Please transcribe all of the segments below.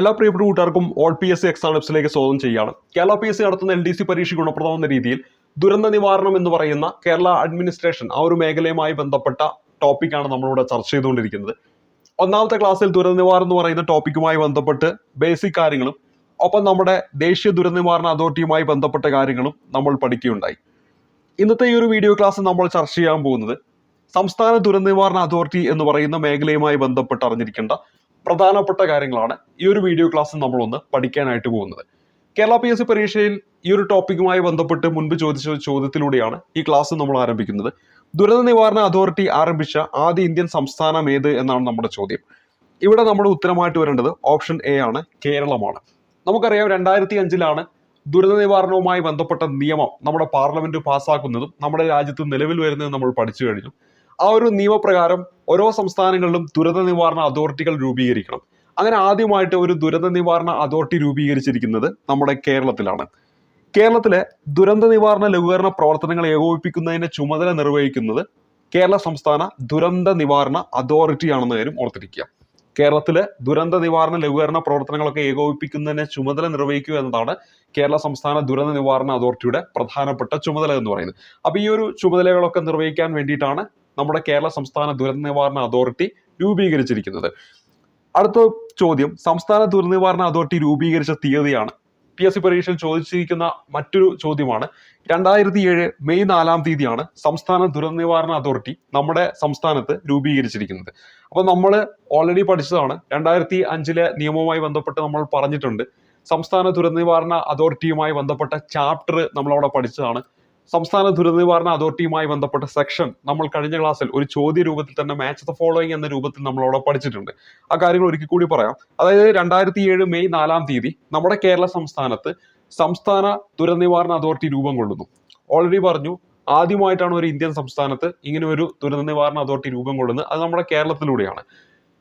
എല്ലാ പ്രിയപ്പെട്ട കൂട്ടുകാർക്കും all P S C exam വെബ്സിലേക്ക് സ്വാഗതം ചെയ്യുകയാണ്. കേരള പി എസ് സി നടത്തുന്ന എൽ ഡി സി പരീക്ഷ ഗുണപ്രദമെന്ന രീതിയിൽ ദുരന്ത നിവാരണം എന്ന് പറയുന്ന കേരള അഡ്മിനിസ്ട്രേഷൻ ആ ഒരു മേഖലയുമായി ബന്ധപ്പെട്ട ടോപ്പിക്കാണ് നമ്മളിവിടെ ചർച്ച ചെയ്തുകൊണ്ടിരിക്കുന്നത്. ഒന്നാമത്തെ ക്ലാസ്സിൽ ദുരന്ത നിവാരണം എന്ന് പറയുന്ന ടോപ്പിക്കുമായി ബന്ധപ്പെട്ട് ബേസിക് കാര്യങ്ങളും ഒപ്പം നമ്മുടെ ദേശീയ ദുരന്ത നിവാരണ അതോറിറ്റിയുമായി ബന്ധപ്പെട്ട കാര്യങ്ങളും നമ്മൾ പഠിക്കുകയുണ്ടായി. ഇന്നത്തെ ഈ ഒരു വീഡിയോ ക്ലാസ് നമ്മൾ ചർച്ച ചെയ്യാൻ പോകുന്നത് സംസ്ഥാന ദുരന്ത നിവാരണ അതോറിറ്റി എന്ന് പറയുന്ന മേഖലയുമായി ബന്ധപ്പെട്ട് അറിഞ്ഞിരിക്കേണ്ട പ്രധാനപ്പെട്ട കാര്യങ്ങളാണ് ഈ ഒരു വീഡിയോ ക്ലാസ്സിൽ നമ്മളൊന്ന് പഠിക്കാനായിട്ട് പോകുന്നത്. കേരള പി എസ് സി പരീക്ഷയിൽ ഈ ഒരു ടോപ്പിക്കുമായി ബന്ധപ്പെട്ട് മുൻപ് ചോദിച്ച ചോദ്യത്തിലൂടെയാണ് ഈ ക്ലാസ് നമ്മൾ ആരംഭിക്കുന്നത്. ദുരന്ത നിവാരണ അതോറിറ്റി ആരംഭിച്ച ആദ്യ ഇന്ത്യൻ സംസ്ഥാനം ഏത് എന്നാണ് നമ്മുടെ ചോദ്യം. ഇവിടെ നമ്മുടെ ഉത്തരമായിട്ട് വരേണ്ടത് ഓപ്ഷൻ എ ആണ് കേരളമാണ്. നമുക്കറിയാം രണ്ടായിരത്തി അഞ്ചിലാണ് ദുരന്ത നിവാരണവുമായി ബന്ധപ്പെട്ട നിയമം നമ്മുടെ പാർലമെന്റ് പാസ്സാക്കുന്നതും നമ്മുടെ രാജ്യത്ത് നിലവിൽ വരുന്നതും നമ്മൾ പഠിച്ചു കഴിഞ്ഞു. ആ ഒരു നിയമപ്രകാരം ഓരോ സംസ്ഥാനങ്ങളിലും ദുരന്ത നിവാരണ അതോറിറ്റികൾ രൂപീകരിക്കണം. അങ്ങനെ ആദ്യമായിട്ട് ഒരു ദുരന്ത നിവാരണ അതോറിറ്റി രൂപീകരിച്ചിരിക്കുന്നത് നമ്മുടെ കേരളത്തിലാണ്. കേരളത്തിലെ ദുരന്ത നിവാരണ ലഘൂകരണ പ്രവർത്തനങ്ങൾ ഏകോപിപ്പിക്കുന്നതിന്റെ ചുമതല നിർവഹിക്കുന്നത് കേരള സംസ്ഥാന ദുരന്ത നിവാരണ അതോറിറ്റി ആണെന്ന കാര്യം ഓർത്തിരിക്കുക. കേരളത്തിലെ ദുരന്ത നിവാരണ ലഘൂകരണ പ്രവർത്തനങ്ങളൊക്കെ ഏകോപിപ്പിക്കുന്നതിനെ ചുമതല നിർവഹിക്കുക എന്നതാണ് കേരള സംസ്ഥാന ദുരന്ത നിവാരണ അതോറിറ്റിയുടെ പ്രധാനപ്പെട്ട ചുമതല എന്ന് പറയുന്നത്. അപ്പോൾ ഈ ഒരു ചുമതലകളൊക്കെ നിർവഹിക്കാൻ വേണ്ടിയിട്ടാണ് നമ്മുടെ കേരള സംസ്ഥാന ദുരന്ത നിവാരണ അതോറിറ്റി രൂപീകരിച്ചിരിക്കുന്നത്. അടുത്ത ചോദ്യം സംസ്ഥാന ദുരന്ത നിവാരണ അതോറിറ്റി രൂപീകരിച്ച തീയതിയാണ്. പി എസ് സി പരീക്ഷയിൽ ചോദിച്ചിരിക്കുന്ന മറ്റൊരു ചോദ്യമാണ്. രണ്ടായിരത്തി ഏഴ് മെയ് നാലാം തീയതിയാണ് സംസ്ഥാന ദുരന്ത നിവാരണ അതോറിറ്റി നമ്മുടെ സംസ്ഥാനത്ത് രൂപീകരിച്ചിരിക്കുന്നത്. അപ്പോൾ നമ്മൾ ഓൾറെഡി പഠിച്ചതാണ്. രണ്ടായിരത്തി അഞ്ചിലെ നിയമവുമായി ബന്ധപ്പെട്ട് നമ്മൾ പറഞ്ഞിട്ടുണ്ട്. സംസ്ഥാന ദുരന്ത നിവാരണ അതോറിറ്റിയുമായി ബന്ധപ്പെട്ട ചാപ്റ്റർ നമ്മൾ നമ്മളവിടെ പഠിച്ചതാണ്. സംസ്ഥാന ദുരന്ത നിവാരണ അതോറിറ്റിയുമായി ബന്ധപ്പെട്ട സെക്ഷൻ നമ്മൾ കഴിഞ്ഞ ക്ലാസ്സിൽ ഒരു ചോദ്യ രൂപത്തിൽ തന്നെ മാച്ച് ദ ഫോളോയിങ് എന്ന രൂപത്തിൽ നമ്മൾ അവിടെ പഠിച്ചിട്ടുണ്ട്. ആ കാര്യങ്ങൾ ഒരിക്കൽ കൂടി പറയാം. അതായത് രണ്ടായിരത്തി ഏഴ് മെയ് നാലാം തീയതി നമ്മുടെ കേരള സംസ്ഥാനത്ത് സംസ്ഥാന ദുരന്ത നിവാരണ അതോറിറ്റി രൂപം കൊള്ളുന്നു. ഓൾറെഡി പറഞ്ഞു ആദ്യമായിട്ടാണ് ഒരു ഇന്ത്യൻ സംസ്ഥാനത്ത് ഇങ്ങനെ ഒരു ദുരന്ത നിവാരണ അതോറിറ്റി രൂപം കൊള്ളുന്നത്. അത് നമ്മുടെ കേരളത്തിലൂടെയാണ്.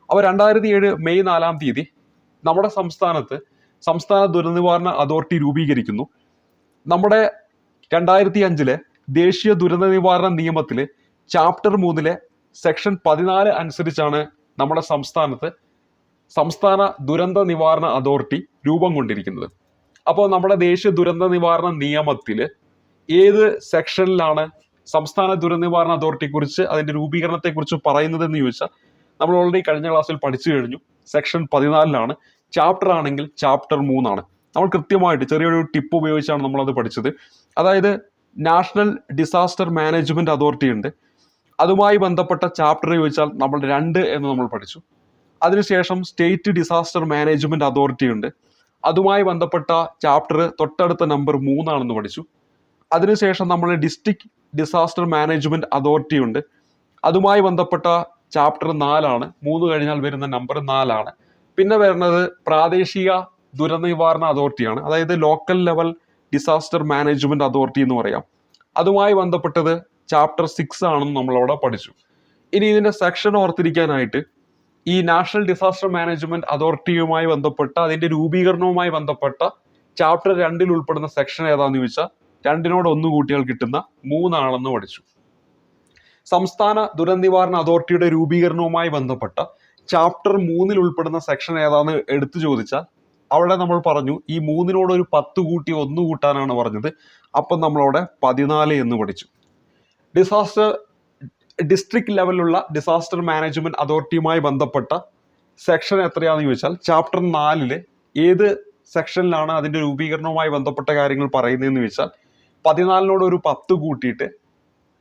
അപ്പോൾ രണ്ടായിരത്തി ഏഴ് മെയ് നാലാം തീയതി നമ്മുടെ സംസ്ഥാനത്ത് സംസ്ഥാന ദുരന്ത നിവാരണ അതോറിറ്റി രൂപീകരിക്കുന്നു. നമ്മുടെ രണ്ടായിരത്തി അഞ്ചിലെ ദേശീയ ദുരന്ത നിവാരണ നിയമത്തിലെ ചാപ്റ്റർ മൂന്നിലെ സെക്ഷൻ പതിനാല് അനുസരിച്ചാണ് നമ്മുടെ സംസ്ഥാനത്ത് സംസ്ഥാന ദുരന്ത നിവാരണ അതോറിറ്റി രൂപം കൊണ്ടിരിക്കുന്നത്. അപ്പോൾ നമ്മുടെ ദേശീയ ദുരന്ത നിവാരണ നിയമത്തിൽ ഏത് സെക്ഷനിലാണ് സംസ്ഥാന ദുരന്ത നിവാരണ അതോറിറ്റിയെ കുറിച്ച് അതിന്റെ രൂപീകരണത്തെ കുറിച്ച് പറയുന്നത് എന്ന് ചോദിച്ചാൽ നമ്മൾ ഓൾറെഡി കഴിഞ്ഞ ക്ലാസ്സിൽ പഠിച്ചു കഴിഞ്ഞു. സെക്ഷൻ പതിനാലിലാണ് ചാപ്റ്റർ ആണെങ്കിൽ ചാപ്റ്റർ മൂന്നാണ്. നമ്മൾ കൃത്യമായിട്ട് ചെറിയൊരു ടിപ്പ് ഉപയോഗിച്ചാണ് നമ്മൾ അത് പഠിച്ചത്. അതായത് നാഷണൽ ഡിസാസ്റ്റർ മാനേജ്മെന്റ് അതോറിറ്റി ഉണ്ട്. അതുമായി ബന്ധപ്പെട്ട ചാപ്റ്റർ ചോദിച്ചാൽ നമ്മൾ രണ്ട് എന്ന് നമ്മൾ പഠിച്ചു. അതിനുശേഷം സ്റ്റേറ്റ് ഡിസാസ്റ്റർ മാനേജ്മെന്റ് അതോറിറ്റി ഉണ്ട്. അതുമായി ബന്ധപ്പെട്ട ചാപ്റ്റർ തൊട്ടടുത്ത നമ്പർ മൂന്നാണെന്ന് പഠിച്ചു. അതിനുശേഷം നമ്മൾ ഡിസ്ട്രിക്ട് ഡിസാസ്റ്റർ മാനേജ്മെന്റ് അതോറിറ്റി ഉണ്ട്. അതുമായി ബന്ധപ്പെട്ട ചാപ്റ്റർ നാലാണ്. മൂന്ന് കഴിഞ്ഞാൽ വരുന്ന നമ്പർ നാലാണ്. പിന്നെ വരുന്നത് പ്രാദേശിക ദുരന്ത നിവാരണ അതോറിറ്റിയാണ്. അതായത് local level disaster management authority എന്ന് പറയാം. അതുമായി ബന്ധപ്പെട്ടത് ചാപ്റ്റർ സിക്സ് ആണെന്ന് നമ്മളവിടെ പഠിച്ചു. ഇനി ഇതിന്റെ സെക്ഷൻ ഓർത്തിരിക്കാനായിട്ട് ഈ നാഷണൽ ഡിസാസ്റ്റർ മാനേജ്മെന്റ് അതോറിറ്റിയുമായി ബന്ധപ്പെട്ട അതിന്റെ രൂപീകരണവുമായി ബന്ധപ്പെട്ട ചാപ്റ്റർ രണ്ടിൽ ഉൾപ്പെടുന്ന സെക്ഷൻ ഏതാണെന്ന് ചോദിച്ചാൽ രണ്ടിനോട് ഒന്ന് കൂട്ടിയാൽ കിട്ടുന്ന മൂന്നാണെന്ന് പഠിച്ചു. സംസ്ഥാന ദുരന്ത നിവാരണ അതോറിറ്റിയുടെ രൂപീകരണവുമായി ബന്ധപ്പെട്ട ചാപ്റ്റർ മൂന്നിൽ ഉൾപ്പെടുന്ന സെക്ഷൻ ഏതാന്ന് എടുത്തു ചോദിച്ചാൽ അവിടെ നമ്മൾ പറഞ്ഞു ഈ മൂന്നിനോട് ഒരു പത്ത് കൂട്ടി ഒന്ന് കൂട്ടാനാണ് പറഞ്ഞത്. അപ്പം നമ്മളവിടെ പതിനാല് എന്ന് പഠിച്ചു. ഡിസാസ്റ്റർ ഡിസ്ട്രിക്ട് ലെവലിലുള്ള ഡിസാസ്റ്റർ മാനേജ്മെന്റ് അതോറിറ്റിയുമായി ബന്ധപ്പെട്ട സെക്ഷൻ എത്രയാണെന്ന് ചോദിച്ചാൽ ചാപ്റ്റർ നാലിൽ ഏത് സെക്ഷനിലാണ് അതിന്റെ രൂപീകരണവുമായി ബന്ധപ്പെട്ട കാര്യങ്ങൾ പറയുന്നതെന്ന് ചോദിച്ചാൽ പതിനാലിനോട് ഒരു പത്ത് കൂട്ടിയിട്ട്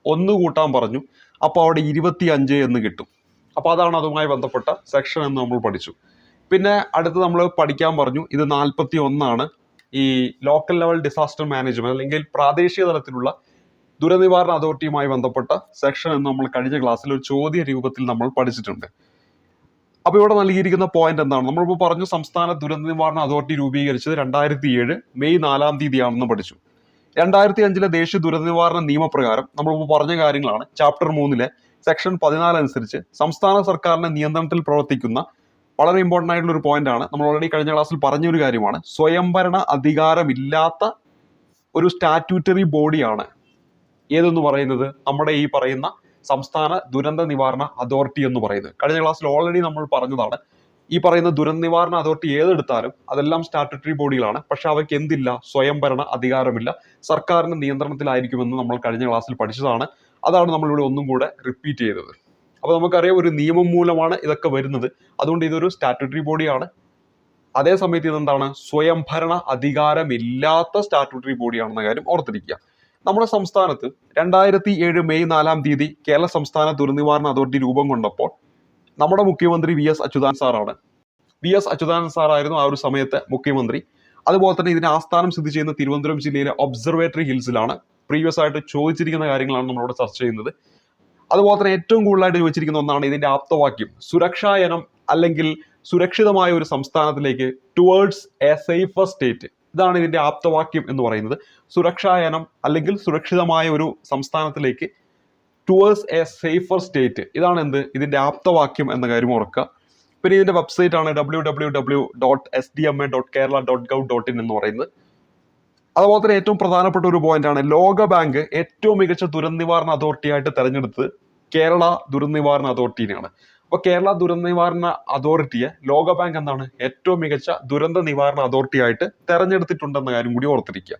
ഒന്ന് കൂട്ടാൻ പറഞ്ഞു. അപ്പോൾ അവിടെ ഇരുപത്തി അഞ്ച് എന്ന് കിട്ടും. അപ്പോൾ അതാണ് അതുമായി ബന്ധപ്പെട്ട സെക്ഷൻ എന്ന് നമ്മൾ പഠിച്ചു. പിന്നെ അടുത്ത് നമ്മൾ പഠിക്കാൻ പറഞ്ഞു ഇത് നാൽപ്പത്തി ഒന്നാണ് ഈ ലോക്കൽ ലെവൽ ഡിസാസ്റ്റർ മാനേജ്മെന്റ് അല്ലെങ്കിൽ പ്രാദേശിക തലത്തിലുള്ള ദുരനിവാരണ അതോറിറ്റിയുമായി ബന്ധപ്പെട്ട സെക്ഷൻ എന്ന് നമ്മൾ കഴിഞ്ഞ ക്ലാസ്സിൽ ഒരു ചോദ്യ രൂപത്തിൽ നമ്മൾ പഠിച്ചിട്ടുണ്ട്. അപ്പോൾ ഇവിടെ നൽകിയിരിക്കുന്ന പോയിന്റ് എന്താണ്? നമ്മളിപ്പോൾ പറഞ്ഞു സംസ്ഥാന ദുരന്ത നിവാരണ അതോറിറ്റി രൂപീകരിച്ചത് രണ്ടായിരത്തി ഏഴ് മെയ് നാലാം തീയതിയാണെന്ന് പഠിച്ചു. രണ്ടായിരത്തി അഞ്ചിലെ ദേശീയ ദുരന്ത നിവാരണ നിയമപ്രകാരം നമ്മളിപ്പോൾ പറഞ്ഞ കാര്യങ്ങളാണ്. ചാപ്റ്റർ മൂന്നിലെ സെക്ഷൻ പതിനാല് അനുസരിച്ച് സംസ്ഥാന സർക്കാരിന്റെ നിയന്ത്രണത്തിൽ പ്രവർത്തിക്കുന്ന വളരെ ഇമ്പോർട്ടന്റ് ആയിട്ടുള്ള ഒരു പോയിന്റാണ് നമ്മൾ ഓൾറെഡി കഴിഞ്ഞ ക്ലാസ്സിൽ പറഞ്ഞ ഒരു കാര്യമാണ്. സ്വയംഭരണ അധികാരമില്ലാത്ത ഒരു സ്റ്റാറ്റ്യൂട്ടറി ബോഡിയാണ് ഏതെന്ന് പറയുന്നത്? നമ്മുടെ ഈ പറയുന്ന സംസ്ഥാന ദുരന്ത നിവാരണ അതോറിറ്റി എന്ന് പറയുന്നത്. കഴിഞ്ഞ ക്ലാസ്സിൽ ഓൾറെഡി നമ്മൾ പറഞ്ഞതാണ്. ഈ പറയുന്ന ദുരന്ത നിവാരണ അതോറിറ്റി ഏതെടുത്താലും അതെല്ലാം സ്റ്റാറ്റുട്ടറി ബോഡികളാണ് പക്ഷെ അവയ്ക്ക് എന്തില്ല? സ്വയംഭരണ അധികാരമില്ല. സർക്കാരിന്റെ നിയന്ത്രണത്തിലായിരിക്കുമെന്ന് നമ്മൾ കഴിഞ്ഞ ക്ലാസ്സിൽ പഠിച്ചതാണ്. അതാണ് നമ്മളിവിടെ ഒന്നും കൂടെ റിപ്പീറ്റ് ചെയ്തത്. അപ്പോൾ നമുക്കറിയാം ഒരു നിയമം മൂലമാണ് ഇതൊക്കെ വരുന്നത്. അതുകൊണ്ട് ഇതൊരു സ്റ്റാറ്റുട്ടറി ബോഡിയാണ് അതേ സമയത്ത് ഇതെന്താണ്? സ്വയംഭരണ അധികാരമില്ലാത്ത സ്റ്റാറ്റുട്ടറി ബോഡിയാണെന്ന കാര്യം ഓർത്തിരിക്കുക. നമ്മുടെ സംസ്ഥാനത്ത് രണ്ടായിരത്തി ഏഴ് മെയ് നാലാം തീയതി കേരള സംസ്ഥാന ദുരന്തനിവാരണ അതോറിറ്റി രൂപം കൊണ്ടപ്പോൾ നമ്മുടെ മുഖ്യമന്ത്രി വി എസ് അച്യുതാനന്ദ സാറാണ്. വി എസ് അച്യുതാനന്ദ സാറായിരുന്നു ആ ഒരു സമയത്തെ മുഖ്യമന്ത്രി. അതുപോലെ തന്നെ ഇതിന് ആസ്ഥാനം സ്ഥിതി ചെയ്യുന്ന തിരുവനന്തപുരം ജില്ലയിലെ ഒബ്സർവേറ്ററി ഹിൽസിലാണ് പ്രീവിയസ് ആയിട്ട് ചോദിച്ചിരിക്കുന്ന കാര്യങ്ങളാണ് നമ്മളിവിടെ ചർച്ച ചെയ്യുന്നത്. അതുപോലെ തന്നെ ഏറ്റവും കൂടുതലായിട്ട് ചോദിച്ചിരിക്കുന്ന ഒന്നാണ് ഇതിന്റെ ആപ്തവാക്യം. സുരക്ഷായനം അല്ലെങ്കിൽ സുരക്ഷിതമായ ഒരു സംസ്ഥാനത്തിലേക്ക് ടുവേർഡ്സ് എ സേഫർ സ്റ്റേറ്റ് ഇതാണ് ഇതിന്റെ ആപ്തവാക്യം എന്ന് പറയുന്നത്. സുരക്ഷായനം അല്ലെങ്കിൽ സുരക്ഷിതമായ ഒരു സംസ്ഥാനത്തിലേക്ക് ടുവേഴ്സ് എ സേഫർ സ്റ്റേറ്റ് ഇതാണ് എന്ത്? ഇതിന്റെ ആപ്തവാക്യം എന്ന കാര്യം ഓർക്കുക. പിന്നെ ഇതിന്റെ വെബ്സൈറ്റ് ആണ് W W W dot S D M A dot Kerala dot gov dot in എന്ന് പറയുന്നത്. അതുപോലെ തന്നെ ഏറ്റവും പ്രധാനപ്പെട്ട ഒരു പോയിന്റ് ആണ് ലോക ബാങ്ക് ഏറ്റവും മികച്ച ദുരന്ത നിവാരണ അതോറിറ്റി ആയിട്ട് തെരഞ്ഞെടുത്തത് കേരള ദുരന്തനിവാരണ അതോറിറ്റിനെയാണ്. അപ്പോൾ കേരള ദുരന്ത നിവാരണ അതോറിറ്റിയെ ലോക ബാങ്ക് എന്താണ് ഏറ്റവും മികച്ച ദുരന്ത നിവാരണ അതോറിറ്റി ആയിട്ട് തെരഞ്ഞെടുത്തിട്ടുണ്ടെന്ന കാര്യം കൂടി ഓർത്തിരിക്കുക.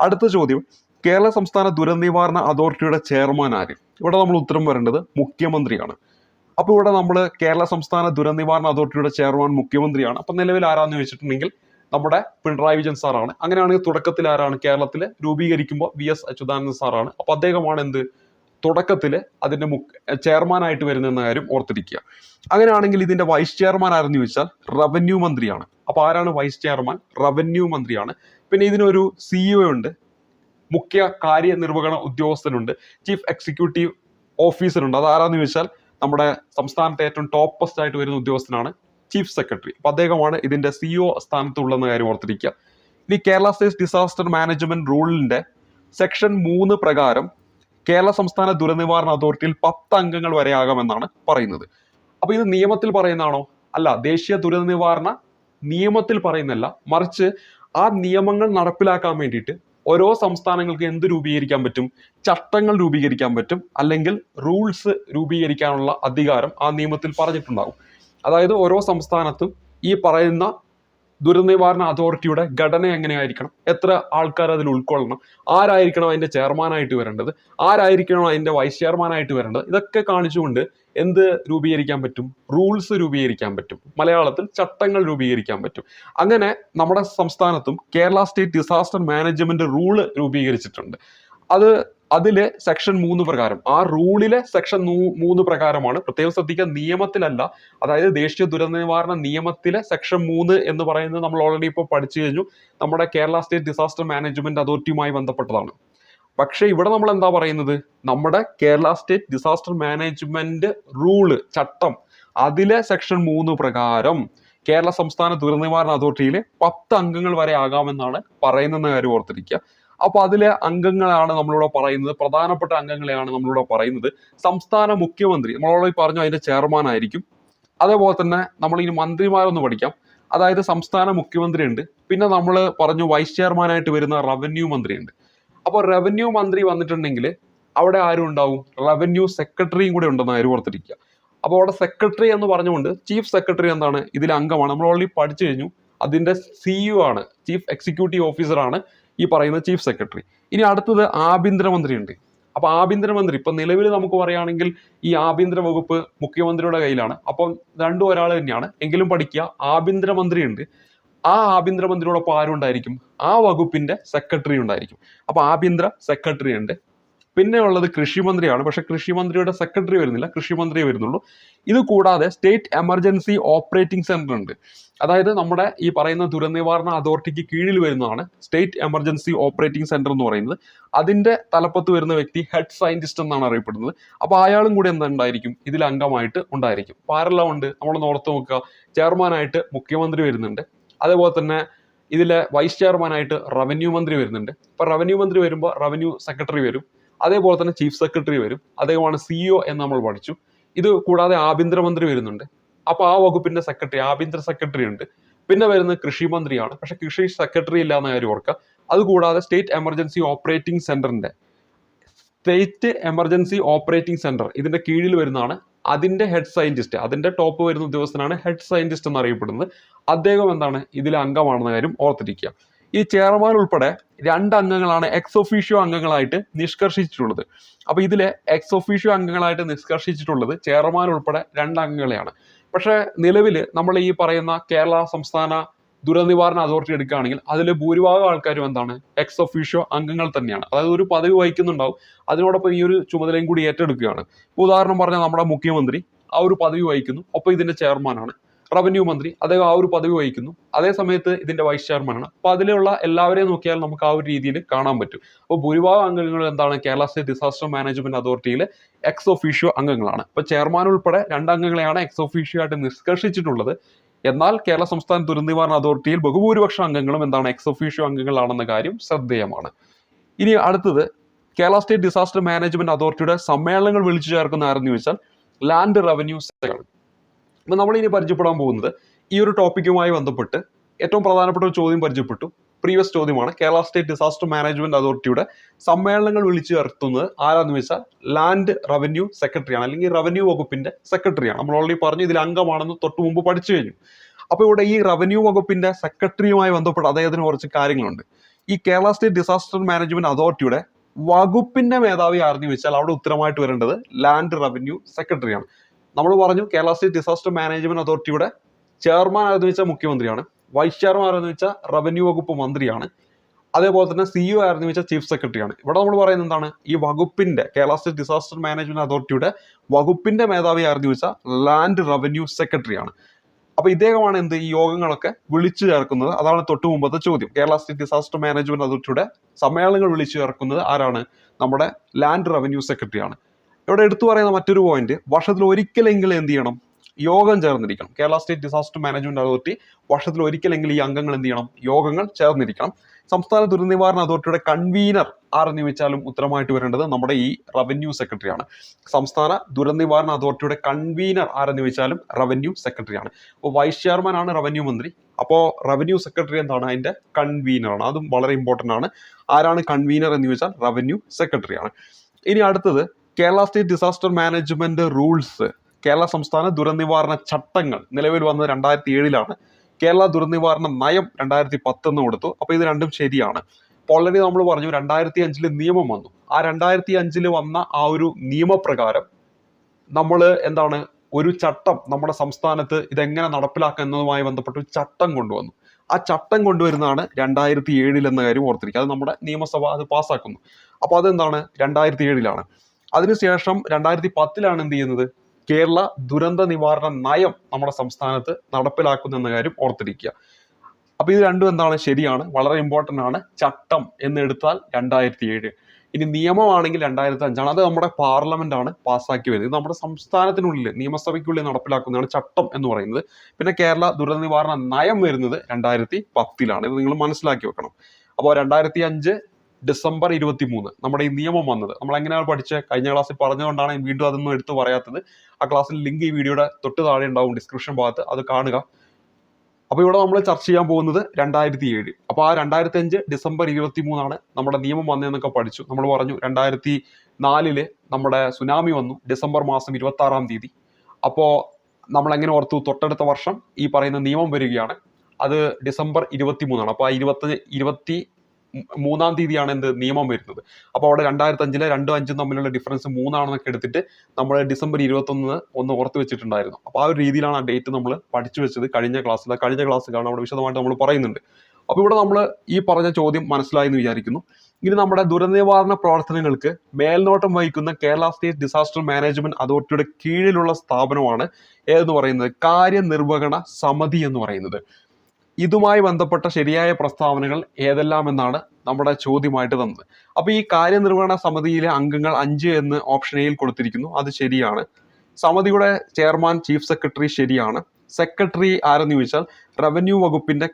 അടുത്ത ചോദ്യം. കേരള സംസ്ഥാന ദുരന്ത നിവാരണ അതോറിറ്റിയുടെ ചെയർമാൻ ആര്? ഇവിടെ നമ്മൾ ഉത്തരം വരേണ്ടത് മുഖ്യമന്ത്രിയാണ്. അപ്പോൾ ഇവിടെ നമ്മൾ കേരള സംസ്ഥാന ദുരന്ത നിവാരണ അതോറിറ്റിയുടെ ചെയർമാൻ മുഖ്യമന്ത്രിയാണ്. അപ്പൊ നിലവിൽ ആരാന്ന് ചോദിച്ചിട്ടുണ്ടെങ്കിൽ നമ്മുടെ പിണറായി വിജയൻ സാറാണ്. അങ്ങനെയാണെങ്കിൽ തുടക്കത്തിൽ ആരാണ് കേരളത്തിൽ രൂപീകരിക്കുമ്പോൾ വി എസ് അച്യുതാനന്ദ സാറാണ്. അപ്പോൾ അദ്ദേഹമാണ് എന്ത്? തുടക്കത്തിൽ അതിന്റെ മുഖ്യ ചെയർമാനായിട്ട് വരുന്ന കാര്യം ഓർത്തിരിക്കുക. അങ്ങനെയാണെങ്കിൽ ഇതിന്റെ വൈസ് ചെയർമാൻ ആരെന്ന് ചോദിച്ചാൽ റവന്യൂ മന്ത്രിയാണ്. അപ്പോൾ ആരാണ് വൈസ് ചെയർമാൻ റവന്യൂ മന്ത്രിയാണ്. പിന്നെ ഇതിനൊരു സിഇഒ ഉണ്ട് മുഖ്യ കാര്യനിർവഹണ ഉദ്യോഗസ്ഥനുണ്ട് ചീഫ് എക്സിക്യൂട്ടീവ് ഓഫീസറുണ്ട് അത് ആരാന്ന് ചോദിച്ചാൽ നമ്മുടെ സംസ്ഥാനത്തെ ഏറ്റവും ടോപ്പസ്റ്റ് ആയിട്ട് വരുന്ന ഉദ്യോഗസ്ഥനാണ് ചീഫ് സെക്രട്ടറി അപ്പോൾ അദ്ദേഹമാണ് ഇതിന്റെ സിഇഒ സ്ഥാനത്തുള്ളതെന്ന കാര്യം ഓർത്തിരിക്കുക. ഇനി കേരള സ്റ്റേറ്റ് ഡിസാസ്റ്റർ മാനേജ്മെന്റ് റൂളിന്റെ സെക്ഷൻ മൂന്ന് പ്രകാരം കേരള സംസ്ഥാന ദുരനിവാരണ അതോറിറ്റിയിൽ പത്ത് അംഗങ്ങൾ വരെ ആകാമെന്നാണ് പറയുന്നത്. അപ്പൊ ഇത് നിയമത്തിൽ പറയുന്നതാണോ? അല്ല ദേശീയ ദുരനിവാരണ നിവാരണ നിയമത്തിൽ പറയുന്നല്ല മറിച്ച് ആ നിയമങ്ങൾ നടപ്പിലാക്കാൻ വേണ്ടിയിട്ട് ഓരോ സംസ്ഥാനങ്ങൾക്ക് എന്ത് രൂപീകരിക്കാൻ പറ്റും? ചട്ടങ്ങൾ രൂപീകരിക്കാൻ പറ്റും. അല്ലെങ്കിൽ റൂൾസ് രൂപീകരിക്കാനുള്ള അധികാരം ആ നിയമത്തിൽ പറഞ്ഞിട്ടുണ്ടാകും. അതായത് ഓരോ സംസ്ഥാനത്തും ഈ പറയുന്ന ദുരന്ത നിവാരണ അതോറിറ്റിയുടെ ഘടന എങ്ങനെയായിരിക്കണം? എത്ര ആൾക്കാർ അതിൽ ഉൾക്കൊള്ളണം? ആരായിരിക്കണം അതിന്റെ ചെയർമാനായിട്ട് വരേണ്ടത്? ആരായിരിക്കണം അതിന്റെ വൈസ് ചെയർമാനായിട്ട് വരേണ്ടത്? ഇതൊക്കെ കാണിച്ചുകൊണ്ട് എന്ത് രൂപീകരിക്കാൻ പറ്റും? റൂൾസ് രൂപീകരിക്കാൻ പറ്റും. മലയാളത്തിൽ ചട്ടങ്ങൾ രൂപീകരിക്കാൻ പറ്റും. അങ്ങനെ നമ്മുടെ സംസ്ഥാനത്തും Kerala state disaster management rule രൂപീകരിച്ചിട്ടുണ്ട്. അത് അതിലെ സെക്ഷൻ മൂന്ന് പ്രകാരം ആ റൂളിലെ സെക്ഷൻ മൂന്ന് പ്രകാരമാണ്. പ്രത്യേകം ശ്രദ്ധിക്കുക നിയമത്തിലല്ല. അതായത് ദേശീയ ദുരന്ത നിവാരണ നിയമത്തിലെ സെക്ഷൻ മൂന്ന് എന്ന് പറയുന്നത് നമ്മൾ ഓൾറെഡി ഇപ്പോൾ പഠിച്ചു കഴിഞ്ഞു. നമ്മുടെ കേരള സ്റ്റേറ്റ് ഡിസാസ്റ്റർ മാനേജ്മെന്റ് അതോറിറ്റിയുമായി ബന്ധപ്പെട്ടതാണ്. പക്ഷേ ഇവിടെ നമ്മൾ എന്താ പറയുന്നത്? നമ്മുടെ Kerala state disaster management rule ചട്ടം അതിലെ സെക്ഷൻ മൂന്ന് പ്രകാരം കേരള സംസ്ഥാന ദുരന്ത നിവാരണ അതോറിറ്റിയിലെ പത്ത് അംഗങ്ങൾ വരെ ആകാമെന്നാണ് പറയുന്നത് കാര്യം ഓർത്തിരിക്കുക. അപ്പൊ അതിലെ അംഗങ്ങളാണ് നമ്മളിവിടെ പറയുന്നത്. പ്രധാനപ്പെട്ട അംഗങ്ങളെയാണ് നമ്മളിവിടെ പറയുന്നത്. സംസ്ഥാന മുഖ്യമന്ത്രി നമ്മളോട് പറഞ്ഞു അതിന്റെ ചെയർമാൻ ആയിരിക്കും. അതേപോലെ തന്നെ നമ്മൾ ഇനി മന്ത്രിമാരൊന്ന് പഠിക്കാം. അതായത് സംസ്ഥാന മുഖ്യമന്ത്രി ഉണ്ട് പിന്നെ നമ്മൾ പറഞ്ഞു വൈസ് ചെയർമാനായിട്ട് വരുന്ന റവന്യൂ മന്ത്രി ഉണ്ട് അപ്പോൾ റവന്യൂ മന്ത്രി വന്നിട്ടുണ്ടെങ്കിൽ അവിടെ ആരും ഉണ്ടാവും. റവന്യൂ സെക്രട്ടറിയും കൂടെ ഉണ്ടെന്ന് ആര് ഓർത്തിരിക്കുക. അപ്പോൾ അവിടെ സെക്രട്ടറി എന്ന് പറഞ്ഞുകൊണ്ട് ചീഫ് സെക്രട്ടറി എന്താണ്? ഇതിൽ അംഗമാണ്. നമ്മൾ ഓൾറെഡി പഠിച്ചു കഴിഞ്ഞു. അതിന്റെ സിഇഒ ആണ്. ചീഫ് എക്സിക്യൂട്ടീവ് ഓഫീസർ ആണ്. ഈ പറയുന്ന ചീഫ് സെക്രട്ടറി. ഇനി അടുത്തത് ആഭ്യന്തരമന്ത്രി ഉണ്ട് അപ്പൊ ആഭ്യന്തരമന്ത്രി ഇപ്പൊ നിലവിൽ നമുക്ക് പറയുകയാണെങ്കിൽ ഈ ആഭ്യന്തര വകുപ്പ് മുഖ്യമന്ത്രിയുടെ കയ്യിലാണ്. അപ്പം രണ്ടും ഒരാൾ തന്നെയാണ്. എങ്കിലും പഠിക്കുക ആഭ്യന്തരമന്ത്രി ഉണ്ട് ആ ആഭ്യന്തരമന്ത്രിയോടൊപ്പം ആരുണ്ടായിരിക്കും? ആ വകുപ്പിന്റെ സെക്രട്ടറി ഉണ്ടായിരിക്കും അപ്പോൾ ആഭ്യന്തര സെക്രട്ടറി ഉണ്ട് പിന്നെ ഉള്ളത് കൃഷിമന്ത്രിയാണ്. പക്ഷെ കൃഷിമന്ത്രിയുടെ സെക്രട്ടറി വരുന്നില്ല. കൃഷിമന്ത്രിയെ വരുന്നുള്ളൂ. ഇത് കൂടാതെ സ്റ്റേറ്റ് എമർജൻസി ഓപ്പറേറ്റിംഗ് സെന്റർ ഉണ്ട്. അതായത് നമ്മുടെ ഈ പറയുന്ന ദുരന്ത നിവാരണ അതോറിറ്റിക്ക് കീഴിൽ വരുന്നതാണ് സ്റ്റേറ്റ് എമർജൻസി ഓപ്പറേറ്റിംഗ് സെന്റർ എന്ന് പറയുന്നത്. അതിന്റെ തലപ്പത്ത് വരുന്ന വ്യക്തി ഹെഡ് സയന്റിസ്റ്റ് എന്നാണ് അറിയപ്പെടുന്നത്. അപ്പോൾ അയാളും കൂടി എന്തുണ്ടായിരിക്കും ഇതിൽ അംഗമായിട്ട് ഉണ്ടായിരിക്കും. അപ്പോൾ ആരെല്ലാം ഉണ്ട്? നമ്മൾ ഓർത്ത് നോക്കുക. ചെയർമാനായിട്ട് മുഖ്യമന്ത്രി വരുന്നുണ്ട്. അതേപോലെ തന്നെ ഇതിലെ വൈസ് ചെയർമാനായിട്ട് റവന്യൂ മന്ത്രി വരുന്നുണ്ട്. ഇപ്പൊ റവന്യൂ മന്ത്രി വരുമ്പോൾ റവന്യൂ സെക്രട്ടറി വരും. അതേപോലെ തന്നെ ചീഫ് സെക്രട്ടറി വരും. അദ്ദേഹമാണ് സിഇഒ എന്ന് നമ്മൾ പഠിച്ചു. ഇത് കൂടാതെ ആഭ്യന്തരമന്ത്രി വരുന്നുണ്ട്. അപ്പോൾ ആ വകുപ്പിന്റെ സെക്രട്ടറി ആഭ്യന്തര സെക്രട്ടറി ഉണ്ട്. പിന്നെ വരുന്നത് കൃഷി മന്ത്രിയാണ്. പക്ഷെ കൃഷി സെക്രട്ടറി ഇല്ല എന്ന കാര്യം ഓർക്കുക. അതുകൂടാതെ സ്റ്റേറ്റ് എമർജൻസി ഓപ്പറേറ്റിംഗ് സെന്ററിന്റെ സ്റ്റേറ്റ് എമർജൻസി ഓപ്പറേറ്റിംഗ് സെന്റർ ഇതിന്റെ കീഴിൽ വരുന്നതാണ് അതിന്റെ ഹെഡ് സയന്റിസ്റ്റ് അതിന്റെ ടോപ്പ് വരുന്ന ഉദ്യോഗസ്ഥനാണ് ഹെഡ് സയന്റിസ്റ്റ് എന്നറിയപ്പെടുന്നത്. അദ്ദേഹം എന്താണ്? ഇതിലെ അംഗമാണെന്ന കാര്യം ഓർത്തിരിക്കുക. ഈ ചെയർമാൻ ഉൾപ്പെടെ രണ്ട് അംഗങ്ങളാണ് എക്സ് ഒഫീഷ്യോ അംഗങ്ങളായിട്ട് നിഷ്കർഷിച്ചിട്ടുള്ളത്. അപ്പൊ ഇതിലെ എക്സ് ഒഫീഷ്യോ അംഗങ്ങളായിട്ട് നിഷ്കർഷിച്ചിട്ടുള്ളത് ചെയർമാൻ ഉൾപ്പെടെ രണ്ട് അംഗങ്ങളെയാണ്. പക്ഷേ നിലവിൽ നമ്മൾ ഈ പറയുന്ന കേരള സംസ്ഥാന ദുരന്ത നിവാരണ അതോറിറ്റി എടുക്കുകയാണെങ്കിൽ അതിൽ ഭൂരിഭാഗം ആൾക്കാരും എന്താണ്? എക്സ് ഒഫീഷ്യോ അംഗങ്ങൾ തന്നെയാണ്. അതായത് ഒരു പദവി വഹിക്കുന്നുണ്ടാവും. അതിനോടൊപ്പം ഈ ഒരു ചുമതലയും കൂടി ഏറ്റെടുക്കുകയാണ്. ഉദാഹരണം പറഞ്ഞാൽ നമ്മുടെ മുഖ്യമന്ത്രി ആ ഒരു പദവി വഹിക്കുന്നു. ഒപ്പം ഇതിന്റെ ചെയർമാനാണ്. റവന്യൂ മന്ത്രി അദ്ദേഹം ആ ഒരു പദവി വഹിക്കുന്നു. അതേ സമയത്ത് ഇതിന്റെ വൈസ് ചെയർമാനാണ് അപ്പൊ അതിലുള്ള എല്ലാവരെയും നോക്കിയാൽ നമുക്ക് ആ ഒരു രീതിയിൽ കാണാൻ പറ്റും. അപ്പോൾ ഭൂരിഭാഗം അംഗങ്ങൾ എന്താണ്? കേരള സ്റ്റേറ്റ് ഡിസാസ്റ്റർ മാനേജ്മെന്റ് അതോറിറ്റിയിലെ എക്സ് ഒഫീഷ്യോ അംഗങ്ങളാണ്. ഇപ്പൊ ചെയർമാൻ ഉൾപ്പെടെ രണ്ട് അംഗങ്ങളെയാണ് എക്സ് ഒഫീഷ്യോ ആയിട്ട് നിഷ്കർഷിച്ചിട്ടുള്ളത്. എന്നാൽ കേരള സംസ്ഥാന ദുരന്ത നിവാരണ അതോറിറ്റിയിൽ ബഹുഭൂരിപക്ഷം അംഗങ്ങളും എന്താണ്? എക്സ് ഒഫീഷ്യോ അംഗങ്ങളാണെന്ന കാര്യം ശ്രദ്ധേയമാണ്. ഇനി അടുത്തത് കേരള സ്റ്റേറ്റ് ഡിസാസ്റ്റർ മാനേജ്മെന്റ് അതോറിറ്റിയുടെ സമ്മേളനങ്ങൾ വിളിച്ചു ചേർക്കുന്ന ആരെന്ന് ചോദിച്ചാൽ ലാൻഡ് റവന്യൂ സെക്രട്ടറി അപ്പൊ നമ്മൾ ഇനി പരിചയപ്പെടാൻ പോകുന്നത് ഈ ഒരു ടോപ്പിക്കുമായി ബന്ധപ്പെട്ട് ഏറ്റവും പ്രധാനപ്പെട്ട ഒരു ചോദ്യം പരിചയപ്പെട്ടു. പ്രീവിയസ് ചോദ്യമാണ്. കേരള സ്റ്റേറ്റ് ഡിസാസ്റ്റർ മാനേജ്മെന്റ് അതോറിറ്റിയുടെ സമ്മേളനങ്ങൾ വിളിച്ചു ചേർത്തുന്നത് ആരാന്ന് വെച്ചാൽ ലാൻഡ് റവന്യൂ സെക്രട്ടറിയാണ് അല്ലെങ്കിൽ റവന്യൂ വകുപ്പിന്റെ സെക്രട്ടറിയാണ് നമ്മൾ ഓൾറെഡി പറഞ്ഞു ഇതിൽ അംഗമാണെന്ന് തൊട്ട് മുമ്പ് പഠിച്ചു കഴിഞ്ഞു. അപ്പോൾ ഇവിടെ ഈ റവന്യൂ വകുപ്പിന്റെ സെക്രട്ടറിയുമായി ബന്ധപ്പെട്ട് അദ്ദേഹത്തിന് കുറച്ച് കാര്യങ്ങളുണ്ട്. ഈ കേരള സ്റ്റേറ്റ് ഡിസാസ്റ്റർ മാനേജ്മെന്റ് അതോറിറ്റിയുടെ വകുപ്പിന്റെ മേധാവി ആരെന്ന് വെച്ചാൽ അവിടെ ഉത്തരമായിട്ട് വരേണ്ടത് ലാൻഡ് റവന്യൂ സെക്രട്ടറിയാണ് നമ്മൾ പറഞ്ഞു കേരള സ്റ്റേറ്റ് ഡിസാസ്റ്റർ മാനേജ്മെന്റ് അതോറിറ്റിയുടെ ചെയർമാൻ ആരെന്ന് വെച്ചാൽ മുഖ്യമന്ത്രിയാണ്. വൈസ് ചെയർമാൻ ആരെന്ന് വെച്ചാൽ റവന്യൂ വകുപ്പ് മന്ത്രിയാണ്. അതേപോലെ തന്നെ സിഇഒ ആരെന്ന് വെച്ചാൽ ചീഫ് സെക്രട്ടറിയാണ് ഇവിടെ നമ്മൾ പറയുന്നത് എന്താണ്? ഈ വകുപ്പിന്റെ കേരള സ്റ്റേറ്റ് ഡിസാസ്റ്റർ മാനേജ്മെന്റ് അതോറിറ്റിയുടെ വകുപ്പിന്റെ മേധാവി ആരെന്ന് വെച്ചാൽ ലാൻഡ് റവന്യൂ സെക്രട്ടറിയാണ് അപ്പൊ ഇദ്ദേഹമാണ് എന്ത്? ഈ യോഗങ്ങളൊക്കെ വിളിച്ചു ചേർക്കുന്നത്. അതാണ് തൊട്ട് മുമ്പത്തെ ചോദ്യം. കേരള സ്റ്റേറ്റ് ഡിസാസ്റ്റർ മാനേജ്മെന്റ് അതോറിറ്റിയുടെ സമ്മേളനങ്ങൾ വിളിച്ചു ചേർക്കുന്നത് ആരാണ്? നമ്മുടെ ലാൻഡ് റവന്യൂ സെക്രട്ടറിയാണ് ഇവിടെ എടുത്തു പറയുന്ന മറ്റൊരു പോയിന്റ് വർഷത്തിൽ ഒരിക്കലെങ്കിലും എന്ത് ചെയ്യണം? യോഗം ചേർന്നിരിക്കണം. Kerala state disaster management authority വർഷത്തിൽ ഒരിക്കലെങ്കിലും ഈ അംഗങ്ങൾ എന്ത് ചെയ്യണം? യോഗങ്ങൾ ചേർന്നിരിക്കണം. സംസ്ഥാന ദുരന്ത നിവാരണ അതോറിറ്റിയുടെ കൺവീനർ ആരെന്ന് ചോദിച്ചാലും ഉത്തരമായിട്ട് വരേണ്ടത് നമ്മുടെ ഈ റവന്യൂ സെക്രട്ടറിയാണ് സംസ്ഥാന ദുരന്ത നിവാരണ അതോറിറ്റിയുടെ കൺവീനർ ആരെന്ന് ചോദിച്ചാലും റവന്യൂ സെക്രട്ടറിയാണ് അപ്പോൾ വൈസ് ചെയർമാൻ ആണ് റവന്യൂ മന്ത്രി. അപ്പോൾ റവന്യൂ സെക്രട്ടറി എന്താണ്? അതിന്റെ കൺവീനർ ആണ്. അതും വളരെ ഇമ്പോർട്ടന്റ് ആണ്. ആരാണ് കൺവീനർ എന്ന് ചോദിച്ചാൽ റവന്യൂ സെക്രട്ടറിയാണ് ഇനി അടുത്തത് Kerala state disaster management rules Kerala സംസ്ഥാന ദുരനിവാരണ ചട്ടങ്ങൾ നിലവിൽ വന്നത് രണ്ടായിരത്തി ഏഴിലാണ് കേരള ദുരനിവാരണ നയം രണ്ടായിരത്തി പത്തെന്ന് കൊടുത്തു. അപ്പൊ ഇത് രണ്ടും ശരിയാണ്. അപ്പോൾ ഓൾറെഡി നമ്മൾ പറഞ്ഞു രണ്ടായിരത്തി അഞ്ചിൽ നിയമം വന്നു. ആ രണ്ടായിരത്തി അഞ്ചിൽ വന്ന ആ ഒരു നിയമപ്രകാരം നമ്മൾ എന്താണ് ഒരു ചട്ടം നമ്മുടെ സംസ്ഥാനത്ത് ഇതെങ്ങനെ നടപ്പിലാക്കുക എന്നതുമായി ബന്ധപ്പെട്ട് ഒരു ചട്ടം കൊണ്ടുവന്നു. ആ ചട്ടം കൊണ്ടുവരുന്നതാണ് രണ്ടായിരത്തി ഏഴിൽ എന്ന കാര്യം ഓർത്തിരിക്കുക. അത് നമ്മുടെ നിയമസഭ അത് പാസ്സാക്കുന്നു. അപ്പോൾ അതെന്താണ്? രണ്ടായിരത്തി ഏഴിലാണ് അതിനുശേഷം രണ്ടായിരത്തി പത്തിലാണ് എന്ത് ചെയ്യുന്നത്? കേരള ദുരന്ത നിവാരണ നയം നമ്മുടെ സംസ്ഥാനത്ത് നടപ്പിലാക്കുന്നു എന്ന കാര്യം ഓർത്തിരിക്കുക. അപ്പൊ ഇത് രണ്ടും എന്താണ്? ശരിയാണ്. വളരെ ഇമ്പോർട്ടന്റ് ആണ്. ചട്ടം എന്ന് എടുത്താൽ രണ്ടായിരത്തി ഏഴ് ഇനി നിയമമാണെങ്കിൽ രണ്ടായിരത്തി അഞ്ചാണ് അത് നമ്മുടെ പാർലമെന്റ് ആണ് പാസ്സാക്കി വരുന്നത്. ഇത് നമ്മുടെ സംസ്ഥാനത്തിനുള്ളിൽ നിയമസഭയ്ക്കുള്ളിൽ നടപ്പിലാക്കുന്നതാണ് ചട്ടം എന്ന് പറയുന്നത്. പിന്നെ കേരള ദുരന്ത നിവാരണ നയം വരുന്നത് രണ്ടായിരത്തി പത്തിലാണ് ഇത് നിങ്ങൾ മനസ്സിലാക്കി വെക്കണം. അപ്പോൾ രണ്ടായിരത്തി അഞ്ച് ഡിസംബർ ഇരുപത്തി മൂന്ന് നമ്മുടെ ഈ നിയമം വന്നത്. നമ്മൾ എങ്ങനെയാണ് പഠിച്ചത് കഴിഞ്ഞ ക്ലാസ്സിൽ പറഞ്ഞുകൊണ്ടാണ് വീണ്ടും അതൊന്നും എടുത്തു പറയാത്തത്. ആ ക്ലാസ്സിൽ ലിങ്ക് ഈ വീഡിയോയുടെ തൊട്ട് താഴെ ഉണ്ടാവും ഡിസ്ക്രിപ്ഷൻ ഭാഗത്ത്. അത് കാണുക. അപ്പൊ ഇവിടെ നമ്മൾ ചർച്ച ചെയ്യാൻ പോകുന്നത് രണ്ടായിരത്തി ഏഴ് അപ്പൊ ആ രണ്ടായിരത്തി അഞ്ച് ഡിസംബർ ഇരുപത്തി മൂന്നാണ് നമ്മുടെ നിയമം വന്നതെന്നൊക്കെ പഠിച്ചു. നമ്മൾ പറഞ്ഞു രണ്ടായിരത്തി നാലിൽ നമ്മുടെ സുനാമി വന്നു ഡിസംബർ മാസം ഇരുപത്തി ആറാം തീയതി. അപ്പോൾ നമ്മൾ എങ്ങനെ ഓർത്തു? തൊട്ടടുത്ത വർഷം ഈ പറയുന്ന നിയമം വരികയാണ്. അത് ഡിസംബർ ഇരുപത്തി മൂന്നാണ് അപ്പോൾ ആ ഇരുപത്തി ഇരുപത്തി മൂന്നാം തീയതിയാണ് എന്ത് നിയമം വരുന്നത്. അപ്പോൾ അവിടെ രണ്ടായിരത്തി അഞ്ചിലെ രണ്ടും അഞ്ചും തമ്മിലുള്ള ഡിഫറൻസ് മൂന്നാണെന്നൊക്കെ എടുത്തിട്ട് നമ്മൾ ഡിസംബർ ഇരുപത്തൊന്ന് ഒന്ന് ഓർത്ത് വെച്ചിട്ടുണ്ടായിരുന്നു. അപ്പോൾ ആ ഒരു രീതിയിലാണ് ആ ഡേറ്റ് നമ്മൾ പഠിച്ചു വെച്ചത് കഴിഞ്ഞ ക്ലാസ്സിൽ കഴിഞ്ഞ ക്ലാസ്സിലാണ് അവിടെ വിശദമായിട്ട് നമ്മൾ പറയുന്നുണ്ട്. അപ്പോൾ ഇവിടെ നമ്മൾ ഈ പറഞ്ഞ ചോദ്യം മനസ്സിലായി എന്ന് വിചാരിക്കുന്നു. ഇനി നമ്മുടെ ദുരന്തനിവാരണ പ്രവർത്തനങ്ങൾക്ക് മേൽനോട്ടം വഹിക്കുന്ന കേരള സ്റ്റേറ്റ് ഡിസാസ്റ്റർ മാനേജ്മെന്റ് അതോറിറ്റിയുടെ കീഴിലുള്ള സ്ഥാപനമാണ് ഏതെന്ന് പറയുന്നത്? കാര്യനിർവഹണ സമിതി എന്ന് പറയുന്നത്. ഇതുമായി ബന്ധപ്പെട്ട ശരിയായ പ്രസ്താവനകൾ ഏതെല്ലാം എന്നാണ് നമ്മുടെ ചോദ്യമായിട്ട് തന്നത്. അപ്പൊ ഈ കാര്യനിർവഹണ സമിതിയിലെ അംഗങ്ങൾ അഞ്ച് എന്ന് ഓപ്ഷൻ എയിൽ കൊടുത്തിരിക്കുന്നു. അത് ശരിയാണ്. സമിതിയുടെ ചെയർമാൻ ചീഫ് സെക്രട്ടറി ശരിയാണ്. സെക്രട്ടറി ആരെന്ന് ചോദിച്ചാൽ റവന്യൂ വകുപ്പിന്റെ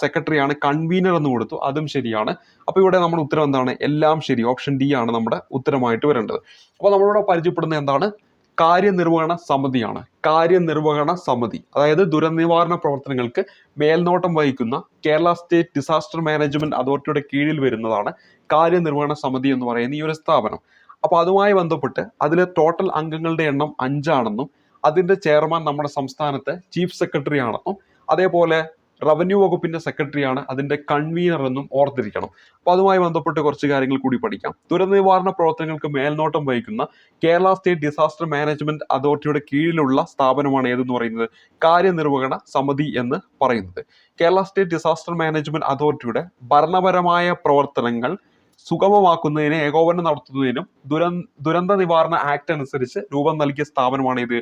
സെക്രട്ടറിയാണ് കൺവീനർ എന്ന് കൊടുത്തു. അതും ശരിയാണ്. അപ്പൊ ഇവിടെ നമ്മുടെ ഉത്തരം എന്താണ്? എല്ലാം ശരി. ഓപ്ഷൻ ഡി ആണ് നമ്മുടെ ഉത്തരമായിട്ട് വരേണ്ടത്. അപ്പോൾ നമ്മളിവിടെ പരിചയപ്പെടുന്നത് എന്താണ്? കാര്യനിർവഹണ സമിതിയാണ്. കാര്യനിർവഹണ സമിതി അതായത് ദുരന്ത നിവാരണ പ്രവർത്തനങ്ങൾക്ക് മേൽനോട്ടം വഹിക്കുന്ന കേരള സ്റ്റേറ്റ് ഡിസാസ്റ്റർ മാനേജ്മെന്റ് അതോറിറ്റിയുടെ കീഴിൽ വരുന്നതാണ് കാര്യനിർവഹണ സമിതി എന്ന് പറയുന്ന ഈ ഒരു സ്ഥാപനം. അപ്പോൾ അതുമായി ബന്ധപ്പെട്ട് അതിലെ ടോട്ടൽ അംഗങ്ങളുടെ എണ്ണം അഞ്ചാണെന്നും അതിന്റെ ചെയർമാൻ നമ്മുടെ സംസ്ഥാനത്തെ ചീഫ് സെക്രട്ടറി ആണെന്നും അതേപോലെ റവന്യൂ വകുപ്പിന്റെ സെക്രട്ടറിയാണ് അതിന്റെ കൺവീനർ എന്നും ഓർത്തിരിക്കണം. അപ്പൊ അതുമായി ബന്ധപ്പെട്ട് കുറച്ച് കാര്യങ്ങൾ കൂടി പഠിക്കാം. ദുരന്ത നിവാരണ പ്രവർത്തനങ്ങൾക്ക് മേൽനോട്ടം വഹിക്കുന്ന കേരള സ്റ്റേറ്റ് ഡിസാസ്റ്റർ മാനേജ്മെന്റ് അതോറിറ്റിയുടെ കീഴിലുള്ള സ്ഥാപനമാണ് ഏതെന്ന് പറയുന്നത്? കാര്യനിർവഹണ സമിതി എന്ന് പറയുന്നത്. കേരള സ്റ്റേറ്റ് ഡിസാസ്റ്റർ മാനേജ്മെന്റ് അതോറിറ്റിയുടെ ഭരണപരമായ പ്രവർത്തനങ്ങൾ സുഗമമാക്കുന്നതിന് ഏകോപനം നടത്തുന്നതിനും ദുരന്ത ദുരന്ത നിവാരണ ആക്ട് അനുസരിച്ച് രൂപം നൽകിയ സ്ഥാപനമാണ് ഇത്.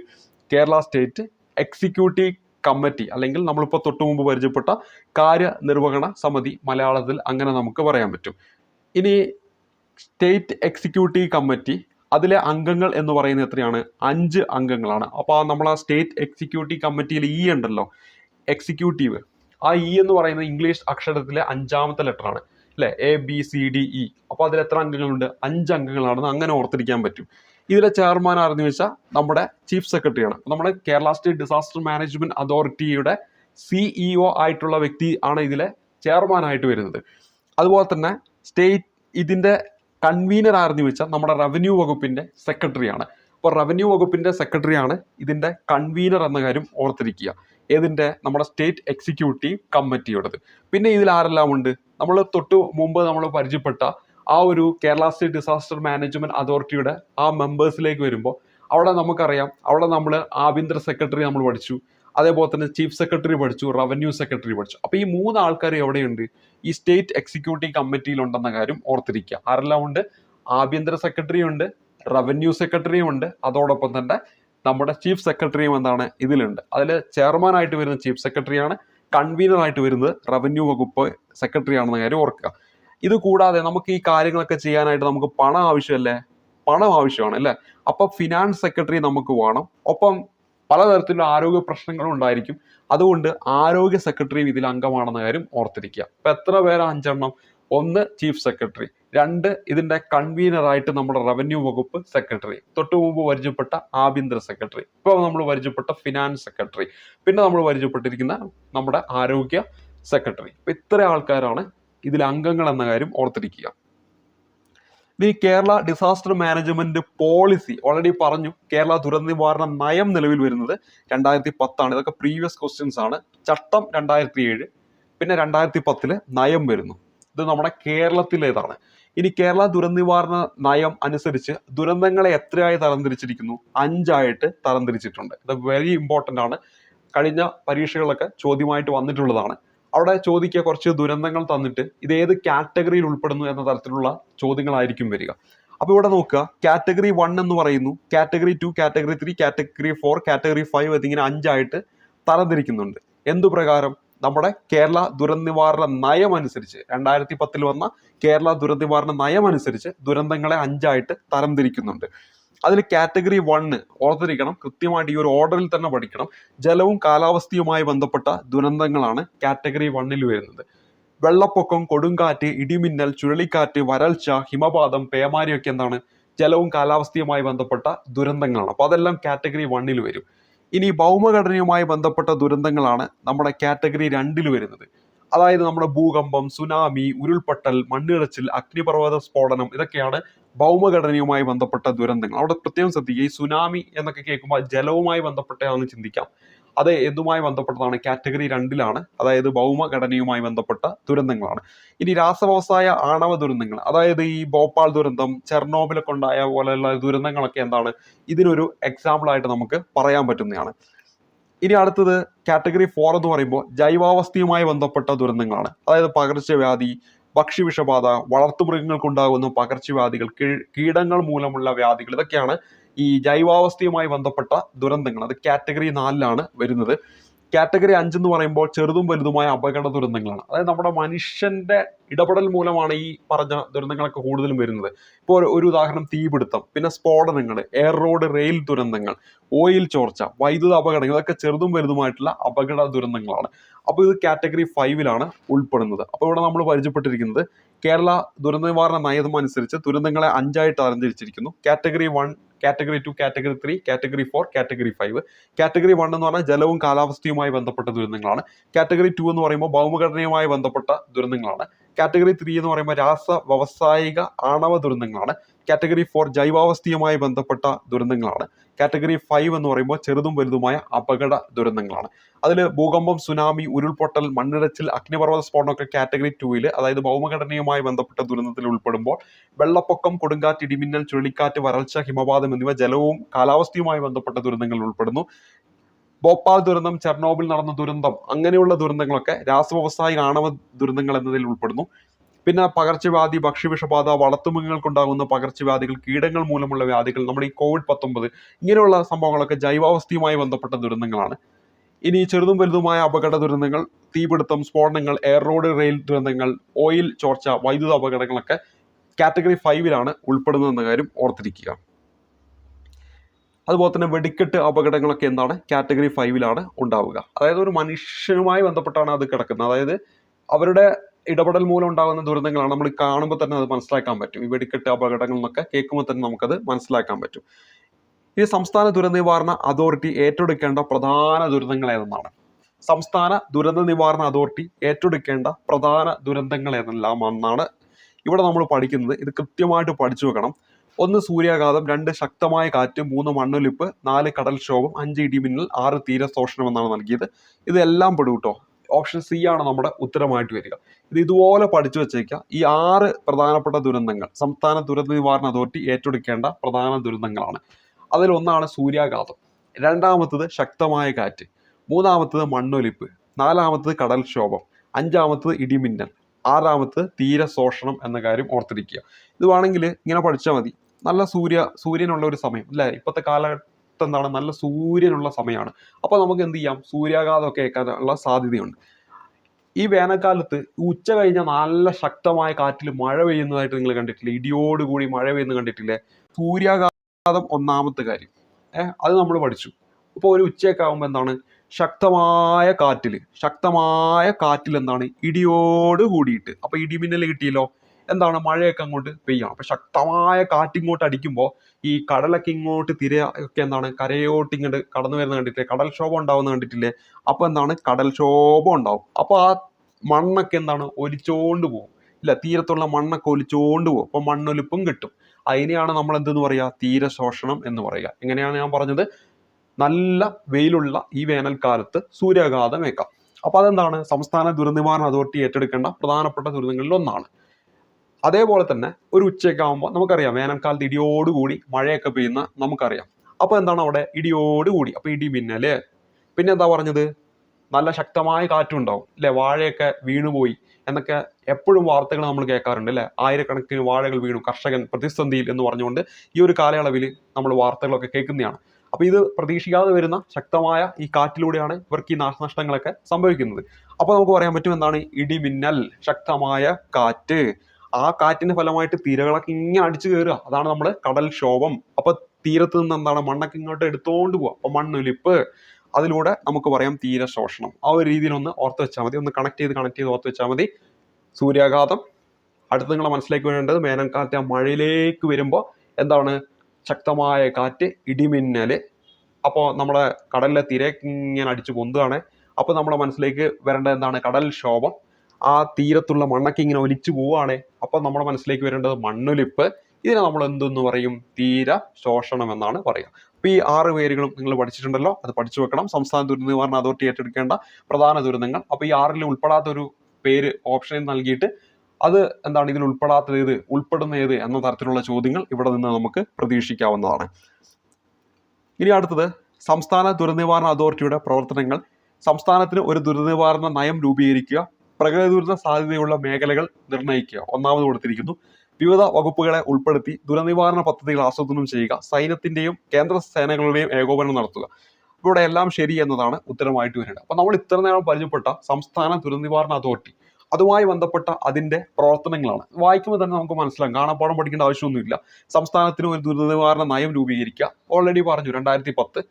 കേരള സ്റ്റേറ്റ് എക്സിക്യൂട്ടീവ് കമ്മിറ്റി അല്ലെങ്കിൽ നമ്മളിപ്പോൾ തൊട്ടു മുമ്പ് പരിചയപ്പെട്ട കാര്യനിർവഹണ സമിതി മലയാളത്തിൽ അങ്ങനെ നമുക്ക് പറയാൻ പറ്റും. ഇനി സ്റ്റേറ്റ് എക്സിക്യൂട്ടീവ് കമ്മിറ്റി അതിലെ അംഗങ്ങൾ എന്ന് പറയുന്നത് എത്രയാണ്? അഞ്ച് അംഗങ്ങളാണ്. അപ്പോൾ നമ്മൾ ആ സ്റ്റേറ്റ് എക്സിക്യൂട്ടീവ് കമ്മിറ്റിയിൽ ഇ ഉണ്ടല്ലോ. എക്സിക്യൂട്ടീവ്. ആ ഇ എന്ന് പറയുന്നത് ഇംഗ്ലീഷ് അക്ഷരത്തിലെ അഞ്ചാമത്തെ ലെറ്റർ ആണ് അല്ലെ A B C D E അപ്പോൾ അതിൽ എത്ര അംഗങ്ങളുണ്ട്? അഞ്ച് അംഗങ്ങളാണെന്ന് അങ്ങനെ ഓർത്തിരിക്കാൻ പറ്റും. ഇതിലെ ചെയർമാൻ ആരെന്ന് വെച്ചാൽ നമ്മുടെ ചീഫ് സെക്രട്ടറിയാണ് നമ്മുടെ കേരള സ്റ്റേറ്റ് ഡിസാസ്റ്റർ മാനേജ്മെന്റ് അതോറിറ്റിയുടെ സിഇഒ ആയിട്ടുള്ള വ്യക്തി ആണ് ഇതിലെ ചെയർമാനായിട്ട് വരുന്നത്. അതുപോലെ തന്നെ സ്റ്റേറ്റ് ഇതിന്റെ കൺവീനർ ആരെന്ന് വെച്ചാൽ നമ്മുടെ റവന്യൂ വകുപ്പിന്റെ സെക്രട്ടറിയാണ് അപ്പോൾ റവന്യൂ വകുപ്പിന്റെ സെക്രട്ടറിയാണ് ഇതിന്റെ കൺവീനർ എന്ന കാര്യം ഓർത്തിരിക്കുക. ഏതിന്റെ നമ്മുടെ സ്റ്റേറ്റ് എക്സിക്യൂട്ടീവ് കമ്മിറ്റിയുടേത് പിന്നെ ഇതിൽ ആരെല്ലാം ഉണ്ട്? നമ്മൾ തൊട്ട് മുമ്പ് നമ്മൾ പരിചയപ്പെട്ട ആ ഒരു കേരള സ്റ്റേറ്റ് ഡിസാസ്റ്റർ മാനേജ്മെന്റ് അതോറിറ്റിയുടെ ആ മെമ്പേഴ്സിലേക്ക് വരുമ്പോൾ അവിടെ നമുക്കറിയാം അവിടെ നമ്മൾ ആഭ്യന്തര സെക്രട്ടറി നമ്മൾ പഠിച്ചു. അതേപോലെ തന്നെ ചീഫ് സെക്രട്ടറി പഠിച്ചു റവന്യൂ സെക്രട്ടറി പഠിച്ചു. അപ്പോൾ ഈ മൂന്ന് ആൾക്കാർ എവിടെയുണ്ട്? ഈ സ്റ്റേറ്റ് എക്സിക്യൂട്ടീവ് കമ്മിറ്റിയിൽ ഉണ്ടെന്ന കാര്യം ഓർത്തിരിക്കുക. ആരെല്ലാം ഉണ്ട്? ആഭ്യന്തര സെക്രട്ടറി ഉണ്ട് റവന്യൂ സെക്രട്ടറിയും ഉണ്ട് അതോടൊപ്പം തന്നെ നമ്മുടെ ചീഫ് സെക്രട്ടറിയും എന്താണ്? ഇതിലുണ്ട്. അതിൽ ചെയർമാനായിട്ട് വരുന്ന ചീഫ് സെക്രട്ടറിയാണ് കൺവീനർ ആയിട്ട് വരുന്നത് റവന്യൂ വകുപ്പ് സെക്രട്ടറി ആണെന്ന കാര്യം ഓർക്കുക. ഇത് കൂടാതെ നമുക്ക് ഈ കാര്യങ്ങളൊക്കെ ചെയ്യാനായിട്ട് നമുക്ക് പണം ആവശ്യമല്ലേ? പണം ആവശ്യമാണ് അല്ലേ? അപ്പൊ ഫിനാൻസ് സെക്രട്ടറി നമുക്ക് വേണം. ഒപ്പം പലതരത്തിലുള്ള ആരോഗ്യ പ്രശ്നങ്ങളും ഉണ്ടായിരിക്കും. അതുകൊണ്ട് ആരോഗ്യ സെക്രട്ടറിയും ഇതിൽ അംഗമാണെന്ന കാര്യം ഓർത്തിരിക്കുക. അപ്പൊ എത്ര പേര് അഞ്ചെണ്ണം? ഒന്ന് ചീഫ് സെക്രട്ടറി രണ്ട് ഇതിന്റെ കൺവീനറായിട്ട് നമ്മുടെ റവന്യൂ വകുപ്പ് സെക്രട്ടറി തൊട്ടു മുമ്പ് പരിചയപ്പെട്ട ആഭ്യന്തര സെക്രട്ടറി ഇപ്പോൾ നമ്മൾ പരിചയപ്പെട്ട ഫിനാൻസ് സെക്രട്ടറി പിന്നെ നമ്മൾ പരിചയപ്പെട്ടിരിക്കുന്ന നമ്മുടെ ആരോഗ്യ സെക്രട്ടറി ഇത്ര ആൾക്കാരാണ് ഇതിൽ അംഗങ്ങൾ എന്ന കാര്യം ഓർത്തിരിക്കുക. ഇനി Kerala disaster management policy already പറഞ്ഞു കേരള ദുരന്ത നിവാരണ നയം നിലവിൽ വരുന്നത് രണ്ടായിരത്തി പത്താണ് ഇതൊക്കെ പ്രീവിയസ് ക്വസ്റ്റ്യൻസ് ആണ്. ചട്ടം രണ്ടായിരത്തി ഏഴ് പിന്നെ രണ്ടായിരത്തി പത്തിൽ നയം വരുന്നു. ഇത് നമ്മുടെ കേരളത്തിലേതാണ്. ഇനി കേരള ദുരന്ത നിവാരണ നയം അനുസരിച്ച് ദുരന്തങ്ങളെ എത്രയായി തരംതിരിച്ചിരിക്കുന്നു? അഞ്ചായിട്ട് തരംതിരിച്ചിട്ടുണ്ട്. ഇത് വെരി ഇമ്പോർട്ടന്റ് ആണ്. കഴിഞ്ഞ പരീക്ഷകളൊക്കെ ചോദ്യമായിട്ട് വന്നിട്ടുള്ളതാണ്. അവിടെ ചോദിക്കുക കുറച്ച് ദുരന്തങ്ങൾ തന്നിട്ട് ഇത് ഏത് കാറ്റഗറിയിൽ ഉൾപ്പെടുന്നു എന്ന തരത്തിലുള്ള ചോദ്യങ്ങളായിരിക്കും വരിക. അപ്പോൾ ഇവിടെ നോക്കുക. കാറ്റഗറി വൺ എന്ന് പറയുന്നു. Category two category three category four category five എന്നിങ്ങനെ അഞ്ചായിട്ട് തരംതിരിക്കുന്നുണ്ട്. എന്തു പ്രകാരം? നമ്മുടെ കേരള ദുരന്ത നിവാരണ നയം അനുസരിച്ച് രണ്ടായിരത്തി പത്തിൽ വന്ന കേരള ദുരന്ത നിവാരണ നയം അനുസരിച്ച് ദുരന്തങ്ങളെ അഞ്ചായിട്ട് തരംതിരിക്കുന്നുണ്ട്. അതിൽ കാറ്റഗറി വണ്ണ് ഓർത്തിരിക്കണം. കൃത്യമായിട്ട് ഈ ഒരു ഓർഡറിൽ തന്നെ പഠിക്കണം. ജലവും കാലാവസ്ഥയുമായി ബന്ധപ്പെട്ട ദുരന്തങ്ങളാണ് കാറ്റഗറി വണ്ണിൽ വരുന്നത്. വെള്ളപ്പൊക്കം കൊടുങ്കാറ്റ് ഇടിമിന്നൽ ചുഴലിക്കാറ്റ് വരൾച്ച ഹിമപാതം പേമാരിയൊക്കെ എന്താണ്? ജലവും കാലാവസ്ഥയുമായി ബന്ധപ്പെട്ട ദുരന്തങ്ങളാണ്. അപ്പോൾ അതെല്ലാം കാറ്റഗറി വണ്ണിൽ വരും. ഇനി ഭൗമഘടനയുമായി ബന്ധപ്പെട്ട ദുരന്തങ്ങളാണ് നമ്മുടെ കാറ്റഗറി രണ്ടിൽ വരുന്നത്. അതായത് നമ്മുടെ ഭൂകമ്പം സുനാമി ഉരുൾപൊട്ടൽ മണ്ണിറച്ചിൽ അഗ്നിപർവത സ്ഫോടനം ഇതൊക്കെയാണ് ഭൗമഘടനയുമായി ബന്ധപ്പെട്ട ദുരന്തങ്ങൾ. അവിടെ പ്രത്യേകം ശ്രദ്ധിക്കുക ഈ സുനാമി എന്നൊക്കെ കേൾക്കുമ്പോൾ ജലവുമായി ബന്ധപ്പെട്ടതാണെന്ന് ചിന്തിക്കാം. അത് എന്തുമായി ബന്ധപ്പെട്ടതാണ്? കാറ്റഗറി രണ്ടിലാണ്. അതായത് ഭൗമഘടനയുമായി ബന്ധപ്പെട്ട ദുരന്തങ്ങളാണ്. ഇനി രാസവ്യവസായ ആണവ ദുരന്തങ്ങൾ. അതായത് ഈ ഭോപ്പാൽ ദുരന്തം ചെർണോബിലൊക്കെ ഉണ്ടായ പോലെയുള്ള ദുരന്തങ്ങളൊക്കെ എന്താണ്? ഇതിനൊരു എക്സാമ്പിൾ ആയിട്ട് നമുക്ക് പറയാൻ പറ്റുന്നതാണ്. ഇനി അടുത്തത് കാറ്റഗറി ഫോർ എന്ന് പറയുമ്പോൾ ജൈവാവസ്ഥയുമായി ബന്ധപ്പെട്ട ദുരന്തങ്ങളാണ്. അതായത് പകർച്ചവ്യാധി ഭക്ഷ്യവിഷബാധ വളർത്തുമൃഗങ്ങൾക്കുണ്ടാകുന്ന പകർച്ചവ്യാധികൾ കീടങ്ങൾ മൂലമുള്ള വ്യാധികൾ ഇതൊക്കെയാണ് ഈ ജൈവാവസ്ഥയുമായി ബന്ധപ്പെട്ട ദുരന്തങ്ങൾ. അത് കാറ്റഗറി നാലിലാണ് വരുന്നത്. കാറ്റഗറി അഞ്ച് എന്ന് പറയുമ്പോൾ ചെറുതും വലുതുമായ അപകട ദുരന്തങ്ങളാണ്. അതായത് നമ്മുടെ മനുഷ്യന്റെ ഇടപെടൽ മൂലമാണ് ഈ പറഞ്ഞ ദുരന്തങ്ങളൊക്കെ കൂടുതലും വരുന്നത്. ഇപ്പോൾ ഒരു- ഉദാഹരണം തീപിടുത്തം പിന്നെ സ്ഫോടനങ്ങൾ എയർ റോഡ് റെയിൽ ദുരന്തങ്ങൾ ഓയിൽ ചോർച്ച വൈദ്യുത അപകടങ്ങൾ ഇതൊക്കെ ചെറുതും വലുതുമായിട്ടുള്ള അപകട ദുരന്തങ്ങളാണ്. അപ്പോൾ ഇത് കാറ്റഗറി ഫൈവിലാണ് ഉൾപ്പെടുന്നത്. അപ്പോൾ ഇവിടെ നമ്മൾ പരിചയപ്പെട്ടിരിക്കുന്നത് കേരള ദുരന്ത നിവാരണ നയം അനുസരിച്ച് ദുരന്തങ്ങളെ അഞ്ചായിട്ട് തരംതിരിച്ചിരിക്കുന്നു category one category two category three category four category five category one എന്ന് പറഞ്ഞാൽ ജലവും കാലാവസ്ഥയുമായി ബന്ധപ്പെട്ട ദുരന്തങ്ങളാണ്. കാറ്റഗറി ടു എന്ന് പറയുമ്പോൾ ഭൗമഘടനയുമായി ബന്ധപ്പെട്ട ദുരന്തങ്ങളാണ്. കാറ്റഗറി ത്രീ എന്ന് പറയുമ്പോൾ രാസ വ്യവസായിക ആണവ ദുരന്തങ്ങളാണ്. കാറ്റഗറി ഫോർ ജൈവാവസ്ഥയുമായി ബന്ധപ്പെട്ട ദുരന്തങ്ങളാണ്. കാറ്റഗറി ഫൈവ് എന്ന് പറയുമ്പോൾ ചെറുതും വലുതുമായ അപകട ദുരന്തങ്ങളാണ്. അതിൽ ഭൂകമ്പം സുനാമി ഉരുൾപൊട്ടൽ മണ്ണിടച്ചിൽ അഗ്നിപർവത സ്ഫോടനമൊക്കെ കാറ്റഗറി ടൂവിൽ അതായത് ഭൗമഘടനയുമായി ബന്ധപ്പെട്ട ദുരന്തത്തിൽ ഉൾപ്പെടുമ്പോൾ വെള്ളപ്പൊക്കം കൊടുങ്കാറ്റ് ഇടിമിന്നൽ ചുഴലിക്കാറ്റ് വരൾച്ച ഹിമപാതം എന്നിവ ജലവും കാലാവസ്ഥയുമായി ബന്ധപ്പെട്ട ദുരന്തങ്ങൾ ഉൾപ്പെടുന്നു. ഭോപ്പാൽ ദുരന്തം ചെർണോബിൽ നടന്ന ദുരന്തം അങ്ങനെയുള്ള ദുരന്തങ്ങളൊക്കെ രാസവ്യവസായിക ആണവ ദുരന്തങ്ങൾ എന്നതിൽ ഉൾപ്പെടുന്നു. പിന്നെ പകർച്ചവ്യാധി ഭക്ഷ്യവിഷബാധ വളർത്തുമൃഗങ്ങൾക്കുണ്ടാകുന്ന പകർച്ചവ്യാധികൾ കീടങ്ങൾ മൂലമുള്ള വ്യാധികൾ നമ്മുടെ ഈ കോവിഡ് പത്തൊമ്പത് ഇങ്ങനെയുള്ള സംഭവങ്ങളൊക്കെ ജൈവാവസ്ഥയുമായി ബന്ധപ്പെട്ട ദുരന്തങ്ങളാണ്. ഇനി ചെറുതും വലുതുമായ അപകട ദുരന്തങ്ങൾ തീപിടുത്തം സ്ഫോടനങ്ങൾ എയർ റോഡ് റെയിൽ ദുരന്തങ്ങൾ ഓയിൽ ചോർച്ച വൈദ്യുത അപകടങ്ങളൊക്കെ കാറ്റഗറി ഫൈവിലാണ് ഉൾപ്പെടുന്നതെന്ന കാര്യം ഓർത്തിരിക്കുക. അതുപോലെ തന്നെ വെടിക്കെട്ട് അപകടങ്ങളൊക്കെ എന്താണ്? കാറ്റഗറി ഫൈവിലാണ് ഉണ്ടാവുക. അതായത് ഒരു മനുഷ്യനുമായി ബന്ധപ്പെട്ടാണ് അത് കിടക്കുന്നത്. അതായത് അവരുടെ ഇടപെടൽ മൂലം ഉണ്ടാകുന്ന ദുരന്തങ്ങളാണ് നമ്മൾ കാണുമ്പോൾ തന്നെ അത് മനസ്സിലാക്കാൻ പറ്റും. ഈ വെടിക്കെട്ട് അപകടങ്ങൾ എന്നൊക്കെ കേൾക്കുമ്പോൾ തന്നെ നമുക്കത് മനസ്സിലാക്കാൻ പറ്റും. ഈ സംസ്ഥാന ദുരന്ത നിവാരണ അതോറിറ്റി ഏറ്റെടുക്കേണ്ട പ്രധാന ദുരന്തങ്ങൾ ഏതെന്നാണ്? സംസ്ഥാന ദുരന്ത നിവാരണ അതോറിറ്റി ഏറ്റെടുക്കേണ്ട പ്രധാന ദുരന്തങ്ങൾ ഏതെല്ലാമെന്നാണ് ഇവിടെ നമ്മൾ പഠിക്കുന്നത്. ഇത് കൃത്യമായിട്ട് പഠിച്ചു വെക്കണം. ഒന്ന് സൂര്യാഘാതം രണ്ട് ശക്തമായ കാറ്റ് മൂന്ന് മണ്ണൊലിപ്പ് നാല് കടൽക്ഷോഭം അഞ്ച് ഇടിമിന്നൽ ആറ് തീരശോഷണം എന്നാണ് നൽകിയത്. ഇതെല്ലാം പെടും കേട്ടോ. ഓപ്ഷൻ സി ആണ് നമ്മുടെ ഉത്തരമായിട്ട് വരിക. ഇത് ഇതുപോലെ പഠിച്ചു വെച്ചേക്കുക ഈ ആറ് പ്രധാനപ്പെട്ട ദുരന്തങ്ങൾ സംസ്ഥാന ദുരന്ത നിവാരണ അതോറിറ്റി ഏറ്റെടുക്കേണ്ട പ്രധാന ദുരന്തങ്ങളാണ്. അതിലൊന്നാണ് സൂര്യാഘാതം. രണ്ടാമത്തത് ശക്തമായ കാറ്റ്. മൂന്നാമത്തത് മണ്ണൊലിപ്പ്. നാലാമത്തത് കടൽക്ഷോഭം. അഞ്ചാമത്തത് ഇടിമിന്നൽ. ആറാമത്തത് തീരശോഷണം എന്ന കാര്യം ഓർത്തിരിക്കുക. ഇത് വേണമെങ്കിൽ ഇങ്ങനെ പഠിച്ചാൽ മതി. നല്ല സൂര്യ സൂര്യനുള്ള ഒരു സമയം. അല്ലേ ഇപ്പോഴത്തെ കാലഘട്ടം എന്താണ് നല്ല സൂര്യനുള്ള സമയമാണ് അപ്പോൾ നമുക്ക് എന്ത് ചെയ്യാം? സൂര്യാഘാതമൊക്കെ ഏൽക്കാനുള്ള സാധ്യതയുണ്ട്. ഈ വേനൽക്കാലത്ത് ഉച്ച കഴിഞ്ഞ നല്ല ശക്തമായ കാറ്റിൽ മഴ പെയ്യുന്നതായിട്ട് നിങ്ങൾ കണ്ടിട്ടില്ലേ? ഇടിയോടുകൂടി മഴ പെയ്യുന്നത് കണ്ടിട്ടില്ലേ? സൂര്യാഘാതം ഒന്നാമത്തെ കാര്യം. ഏഹ് അത് നമ്മൾ പഠിച്ചു. ഇപ്പോൾ ഒരു ഉച്ചയൊക്കെ ആകുമ്പോൾ എന്താണ്? ശക്തമായ കാറ്റിൽ ശക്തമായ കാറ്റിൽ എന്താണ് ഇടിയോട് കൂടിയിട്ട്. അപ്പോൾ ഇടിമിന്നൽ കിട്ടിയല്ലോ? എന്താണ് മഴയൊക്കെ അങ്ങോട്ട് പെയ്യണം. അപ്പൊ ശക്തമായ കാറ്റ് ഇങ്ങോട്ട് അടിക്കുമ്പോൾ ഈ കടലൊക്കെ ഇങ്ങോട്ട് തിര ഒക്കെ എന്താണ് കരയോട്ട് ഇങ്ങോട്ട് കടന്നു വരുന്ന കണ്ടിട്ടില്ലേ? കടൽക്ഷോഭം ഉണ്ടാവുന്ന കണ്ടിട്ടില്ലേ? അപ്പൊ എന്താണ് കടൽക്ഷോഭം ഉണ്ടാവും. അപ്പൊ ആ മണ്ണൊക്കെ എന്താണ് ഒലിച്ചോണ്ട് പോകും. ഇല്ല തീരത്തുള്ള മണ്ണൊക്കെ ഒലിച്ചോണ്ട് പോകും. അപ്പൊ മണ്ണൊലിപ്പും കിട്ടും. അതിനെയാണ് നമ്മൾ എന്തെന്ന് പറയുക? തീരശോഷണം എന്ന് പറയുക. എങ്ങനെയാണ് ഞാൻ പറഞ്ഞത്? നല്ല വെയിലുള്ള ഈ വേനൽക്കാലത്ത് സൂര്യാഘാതം ഏക്കാം അപ്പൊ അതെന്താണ്? സംസ്ഥാന ദുരന്ത നിവാരണ അതോറിറ്റി ഏറ്റെടുക്കേണ്ട പ്രധാനപ്പെട്ട ദുരന്തങ്ങളിൽ ഒന്നാണ്. അതേപോലെ തന്നെ ഒരു ഉച്ചയൊക്കെ ആകുമ്പോൾ നമുക്കറിയാം വേനൽക്കാലത്ത് ഇടിയോടുകൂടി മഴയൊക്കെ പെയ്യുന്ന നമുക്കറിയാം. അപ്പോൾ എന്താണ് അവിടെ? ഇടിയോടുകൂടി അപ്പോൾ ഇടി മിന്നൽ. പിന്നെ എന്താ പറഞ്ഞത്? നല്ല ശക്തമായ കാറ്റുണ്ടാവും അല്ലെ വാഴയൊക്കെ വീണുപോയി എന്നൊക്കെ എപ്പോഴും വാർത്തകൾ നമ്മൾ കേൾക്കാറുണ്ട് അല്ലെ ആയിരക്കണക്കിന് വാഴകൾ വീണു. കർഷകൻ പ്രതിസന്ധിയിൽ എന്ന് പറഞ്ഞുകൊണ്ട് ഈ ഒരു കാലയളവിൽ നമ്മൾ വാർത്തകളൊക്കെ കേൾക്കുന്നതാണ്. അപ്പോൾ ഇത് പ്രതീക്ഷിക്കാതെ വരുന്ന ശക്തമായ ഈ കാറ്റിലൂടെയാണ് ഇവർക്ക് ഈ നാശനഷ്ടങ്ങളൊക്കെ സംഭവിക്കുന്നത്. അപ്പോൾ നമുക്ക് പറയാൻ പറ്റും എന്താണ്? ഇടിമിന്നൽ ശക്തമായ കാറ്റ്. ആ കാറ്റിന്റെ ഫലമായിട്ട് തിരകളൊക്കെ ഇങ്ങനെ അടിച്ചു കയറുക. അതാണ് നമ്മൾ കടൽക്ഷോഭം അപ്പൊ തീരത്ത് നിന്ന് എന്താണ് മണ്ണൊക്കെ ഇങ്ങോട്ട് എടുത്തോണ്ട് പോവുക അപ്പൊ മണ്ണൊലിപ്പ്. അതിലൂടെ നമുക്ക് പറയാം തീരശോഷണം ആ ഒരു രീതിയിൽ ഒന്ന് ഓർത്ത് വെച്ചാൽ മതി. ഒന്ന് കണക്ട് ചെയ്ത് കണക്ട് ചെയ്ത് ഓർത്ത് വെച്ചാൽ മതി. സൂര്യാഘാതം. അടുത്ത് നിങ്ങളെ മനസ്സിലേക്ക് വേണ്ടത് വേനൽക്കാലത്തെ ആ മഴയിലേക്ക് വരുമ്പോൾ എന്താണ്? ശക്തമായ കാറ്റ് ഇടിമിന്നൽ. അപ്പോൾ നമ്മുടെ കടലിലെ തിരയൊക്കെ ഇങ്ങനെ അടിച്ചു പൊന്തുകയാണ്. അപ്പോൾ നമ്മുടെ മനസ്സിലേക്ക് വരേണ്ടത് എന്താണ്? കടൽ കടൽക്ഷോഭം ആ തീരത്തുള്ള മണ്ണൊക്കെ ഇങ്ങനെ ഒലിച്ചു പോവുകയാണ് അപ്പോൾ നമ്മുടെ മനസ്സിലേക്ക് വരേണ്ടത് മണ്ണൊലിപ്പ്. ഇതിനെ നമ്മൾ എന്തെന്ന് പറയും? തീര ശോഷണം എന്നാണ് പറയുക. അപ്പോൾ ഈ ആറ് പേരുകളും നിങ്ങൾ പഠിച്ചിട്ടുണ്ടല്ലോ. അത് പഠിച്ചു വെക്കണം. സംസ്ഥാന ദുരന്ത നിവാരണ അതോറിറ്റി ഏറ്റെടുക്കേണ്ട പ്രധാന ദുരന്തങ്ങൾ. അപ്പോൾ ഈ ആറിൽ ഉൾപ്പെടാത്ത ഒരു പേര് ഓപ്ഷനിൽ നൽകിയിട്ട് അത് എന്താണ്? ഇതിൽ ഉൾപ്പെടാത്തത് ഏത് ഉൾപ്പെടുന്ന ഏത് എന്ന തരത്തിലുള്ള ചോദ്യങ്ങൾ ഇവിടെ നിന്ന് നമുക്ക് പ്രതീക്ഷിക്കാവുന്നതാണ്. ഇനി അടുത്തത് സംസ്ഥാന ദുരന്ത നിവാരണ അതോറിറ്റിയുടെ പ്രവർത്തനങ്ങൾ. സംസ്ഥാനത്തിന് ഒരു ദുരന്ത നിവാരണ നയം രൂപീകരിക്കുക. പ്രകൃതി ദുരന്ത സാധ്യതയുള്ള മേഖലകൾ നിർണയിക്കുക. ഒന്നാമത് കൊടുത്തിരിക്കുന്നു. വിവിധ വകുപ്പുകളെ ഉൾപ്പെടുത്തി ദുരനിവാരണ പദ്ധതികൾ ആസൂത്രണം ചെയ്യുക. സൈന്യത്തിന്റെയും കേന്ദ്ര സേനകളുടെയും ഏകോപനം നടത്തുക. ഇവിടെ എല്ലാം ശരി എന്നതാണ് ഉത്തരമായിട്ട് വരേണ്ടത് അപ്പൊ നമ്മൾ ഇത്ര നേരം പരിചയപ്പെട്ട സംസ്ഥാന ദുരനിവാരണ അതോറിറ്റി. അതുമായി ബന്ധപ്പെട്ട അതിന്റെ പ്രവർത്തനങ്ങളാണ്. വായിക്കുമ്പോൾ തന്നെ നമുക്ക് മനസ്സിലാകും. കാണാപ്പാടം പഠിക്കേണ്ട ആവശ്യമൊന്നുമില്ല. സംസ്ഥാനത്തിന് ഒരു ദുരന്ത നിവാരണ നയം രൂപീകരിക്കുക. ഓൾറെഡി പറഞ്ഞു രണ്ടായിരത്തി പത്ത്.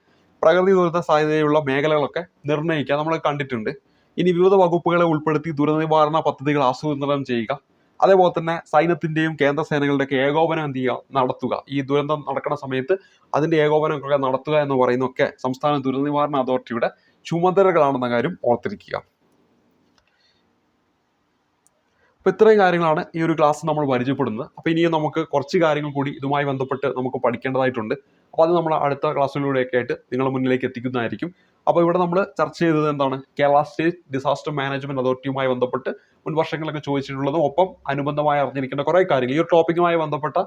പ്രകൃതി ദുരന്ത സാധ്യതയുള്ള മേഖലകളൊക്കെ നിർണയിക്കുക. നമ്മൾ കണ്ടിട്ടുണ്ട്. ഇനി വിവിധ വകുപ്പുകളെ ഉൾപ്പെടുത്തി ദുരന്ത നിവാരണ പദ്ധതികൾ ആസൂത്രണം ചെയ്യുക. അതേപോലെ തന്നെ സൈന്യത്തിന്റെയും കേന്ദ്ര സേനകളുടെയൊക്കെ ഏകോപനം എന്ത് ചെയ്യുക? നടത്തുക. ഈ ദുരന്തം നടക്കുന്ന സമയത്ത് അതിന്റെ ഏകോപനമൊക്കെ നടത്തുക എന്ന് പറയുന്നതൊക്കെ സംസ്ഥാന ദുരന്ത നിവാരണ അതോറിറ്റിയുടെ ചുമതലകളാണെന്ന കാര്യം ഓർത്തിരിക്കുക. അപ്പോൾ ഇത്രയും കാര്യങ്ങളാണ് ഈ ഒരു ക്ലാസ് നമ്മൾ പരിചയപ്പെടുന്നത്. അപ്പോൾ ഇനിയും നമുക്ക് കുറച്ച് കാര്യങ്ങൾ കൂടി ഇതുമായി ബന്ധപ്പെട്ട് നമുക്ക് പഠിക്കേണ്ടതായിട്ടുണ്ട്. അപ്പോൾ അത് നമ്മൾ അടുത്ത ക്ലാസ്സിലൂടെയൊക്കെ ആയിട്ട് നിങ്ങളുടെ മുന്നിലേക്ക് എത്തിക്കുന്നതായിരിക്കും. അപ്പോൾ ഇവിടെ നമ്മൾ ചർച്ച ചെയ്തത് എന്താണ്? കേരള സ്റ്റേറ്റ് ഡിസാസ്റ്റർ മാനേജ്മെന്റ് അതോറിറ്റിയുമായി ബന്ധപ്പെട്ട് മുൻ വർഷങ്ങളൊക്കെ ചോദിച്ചിട്ടുള്ളതും ഒപ്പം അനുബന്ധമായി അറിഞ്ഞിരിക്കേണ്ട കുറേ കാര്യങ്ങൾ. ഈ ഒരു ടോപ്പിക്കുമായി ബന്ധപ്പെട്ട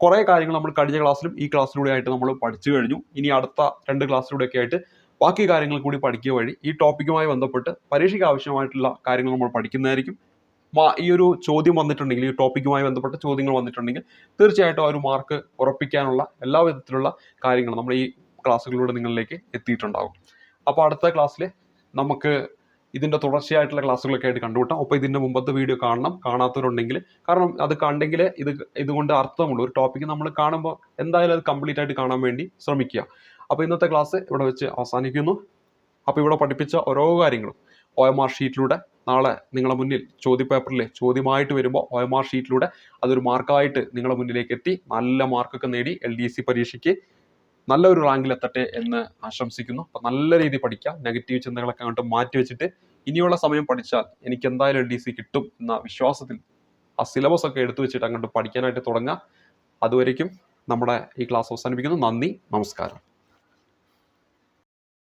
കുറേ കാര്യങ്ങൾ നമ്മൾ കഴിഞ്ഞ ക്ലാസ്സിലും ഈ ക്ലാസ്സിലൂടെ ആയിട്ട് നമ്മൾ പഠിച്ചു കഴിഞ്ഞു. ഇനി അടുത്ത രണ്ട് ക്ലാസ്സിലൂടെയൊക്കെ ആയിട്ട് ബാക്കി കാര്യങ്ങൾ കൂടി പഠിക്കുക വഴി ഈ ടോപ്പിക്കുമായി ബന്ധപ്പെട്ട് പരീക്ഷയ്ക്ക് ആവശ്യമായിട്ടുള്ള കാര്യങ്ങൾ നമ്മൾ പഠിക്കുന്നതായിരിക്കും. ഈ ഒരു ചോദ്യം വന്നിട്ടുണ്ടെങ്കിൽ ഈ ടോപ്പിക്കുമായി ബന്ധപ്പെട്ട ചോദ്യങ്ങൾ വന്നിട്ടുണ്ടെങ്കിൽ തീർച്ചയായിട്ടും ആ ഒരു മാർക്ക് ഉറപ്പിക്കാനുള്ള എല്ലാ വിധത്തിലുള്ള കാര്യങ്ങളും നമ്മൾ ഈ ക്ലാസ്സുകളിലൂടെ നിങ്ങളിലേക്ക് എത്തിയിട്ടുണ്ടാകും. അപ്പോൾ അടുത്ത ക്ലാസ്സിൽ നമുക്ക് ഇതിന്റെ തുടർച്ചയായിട്ടുള്ള ക്ലാസ്സുകളൊക്കെ ആയിട്ട് കണ്ടുമുട്ടാം. അപ്പോൾ ഇതിന്റെ മുമ്പത്തെ വീഡിയോ കാണണം. കാണാത്തവരുണ്ടെങ്കിൽ കാരണം അത് കണ്ടെങ്കിൽ ഇത് ഇതുകൊണ്ട് അർത്ഥമുള്ളൂ. ഒരു ടോപ്പിക്ക് നമ്മൾ കാണുമ്പോൾ എന്തായാലും അത് കംപ്ലീറ്റ് ആയിട്ട് കാണാൻ വേണ്ടി ശ്രമിക്കുക. അപ്പോൾ ഇന്നത്തെ ക്ലാസ് ഇവിടെ വെച്ച് അവസാനിക്കുന്നു. അപ്പോൾ ഇവിടെ പഠിപ്പിച്ച ഓരോ കാര്യങ്ങളും ഒ എം ആർ ഷീറ്റിലൂടെ നാളെ നിങ്ങളുടെ മുന്നിൽ ചോദ്യപേപ്പറിൽ ചോദ്യമായിട്ട് വരുമ്പോൾ ഒ എം ആർ ഷീറ്റിലൂടെ അതൊരു മാർക്കായിട്ട് നിങ്ങളുടെ മുന്നിലേക്ക് എത്തി. നല്ല മാർക്കൊക്കെ നേടി എൽ ഡി സി പരീക്ഷയ്ക്ക് നല്ലൊരു റാങ്കിൽ എത്തട്ടെ എന്ന് ആശംസിക്കുന്നു. അപ്പം നല്ല രീതിയിൽ പഠിക്കാം. നെഗറ്റീവ് ചിന്തകളൊക്കെ അങ്ങോട്ട് മാറ്റി വെച്ചിട്ട് ഇനിയുള്ള സമയം പഠിച്ചാൽ എനിക്ക് എന്തായാലും എൽ ഡി സി കിട്ടും എന്ന വിശ്വാസത്തിൽ ആ സിലബസ് ഒക്കെ എടുത്തു വെച്ചിട്ട് അങ്ങോട്ട് പഠിക്കാനായിട്ട് തുടങ്ങുക അതുവരേക്കും നമ്മുടെ ഈ ക്ലാസ് അവസാനിപ്പിക്കുന്നു. നന്ദി. നമസ്കാരം.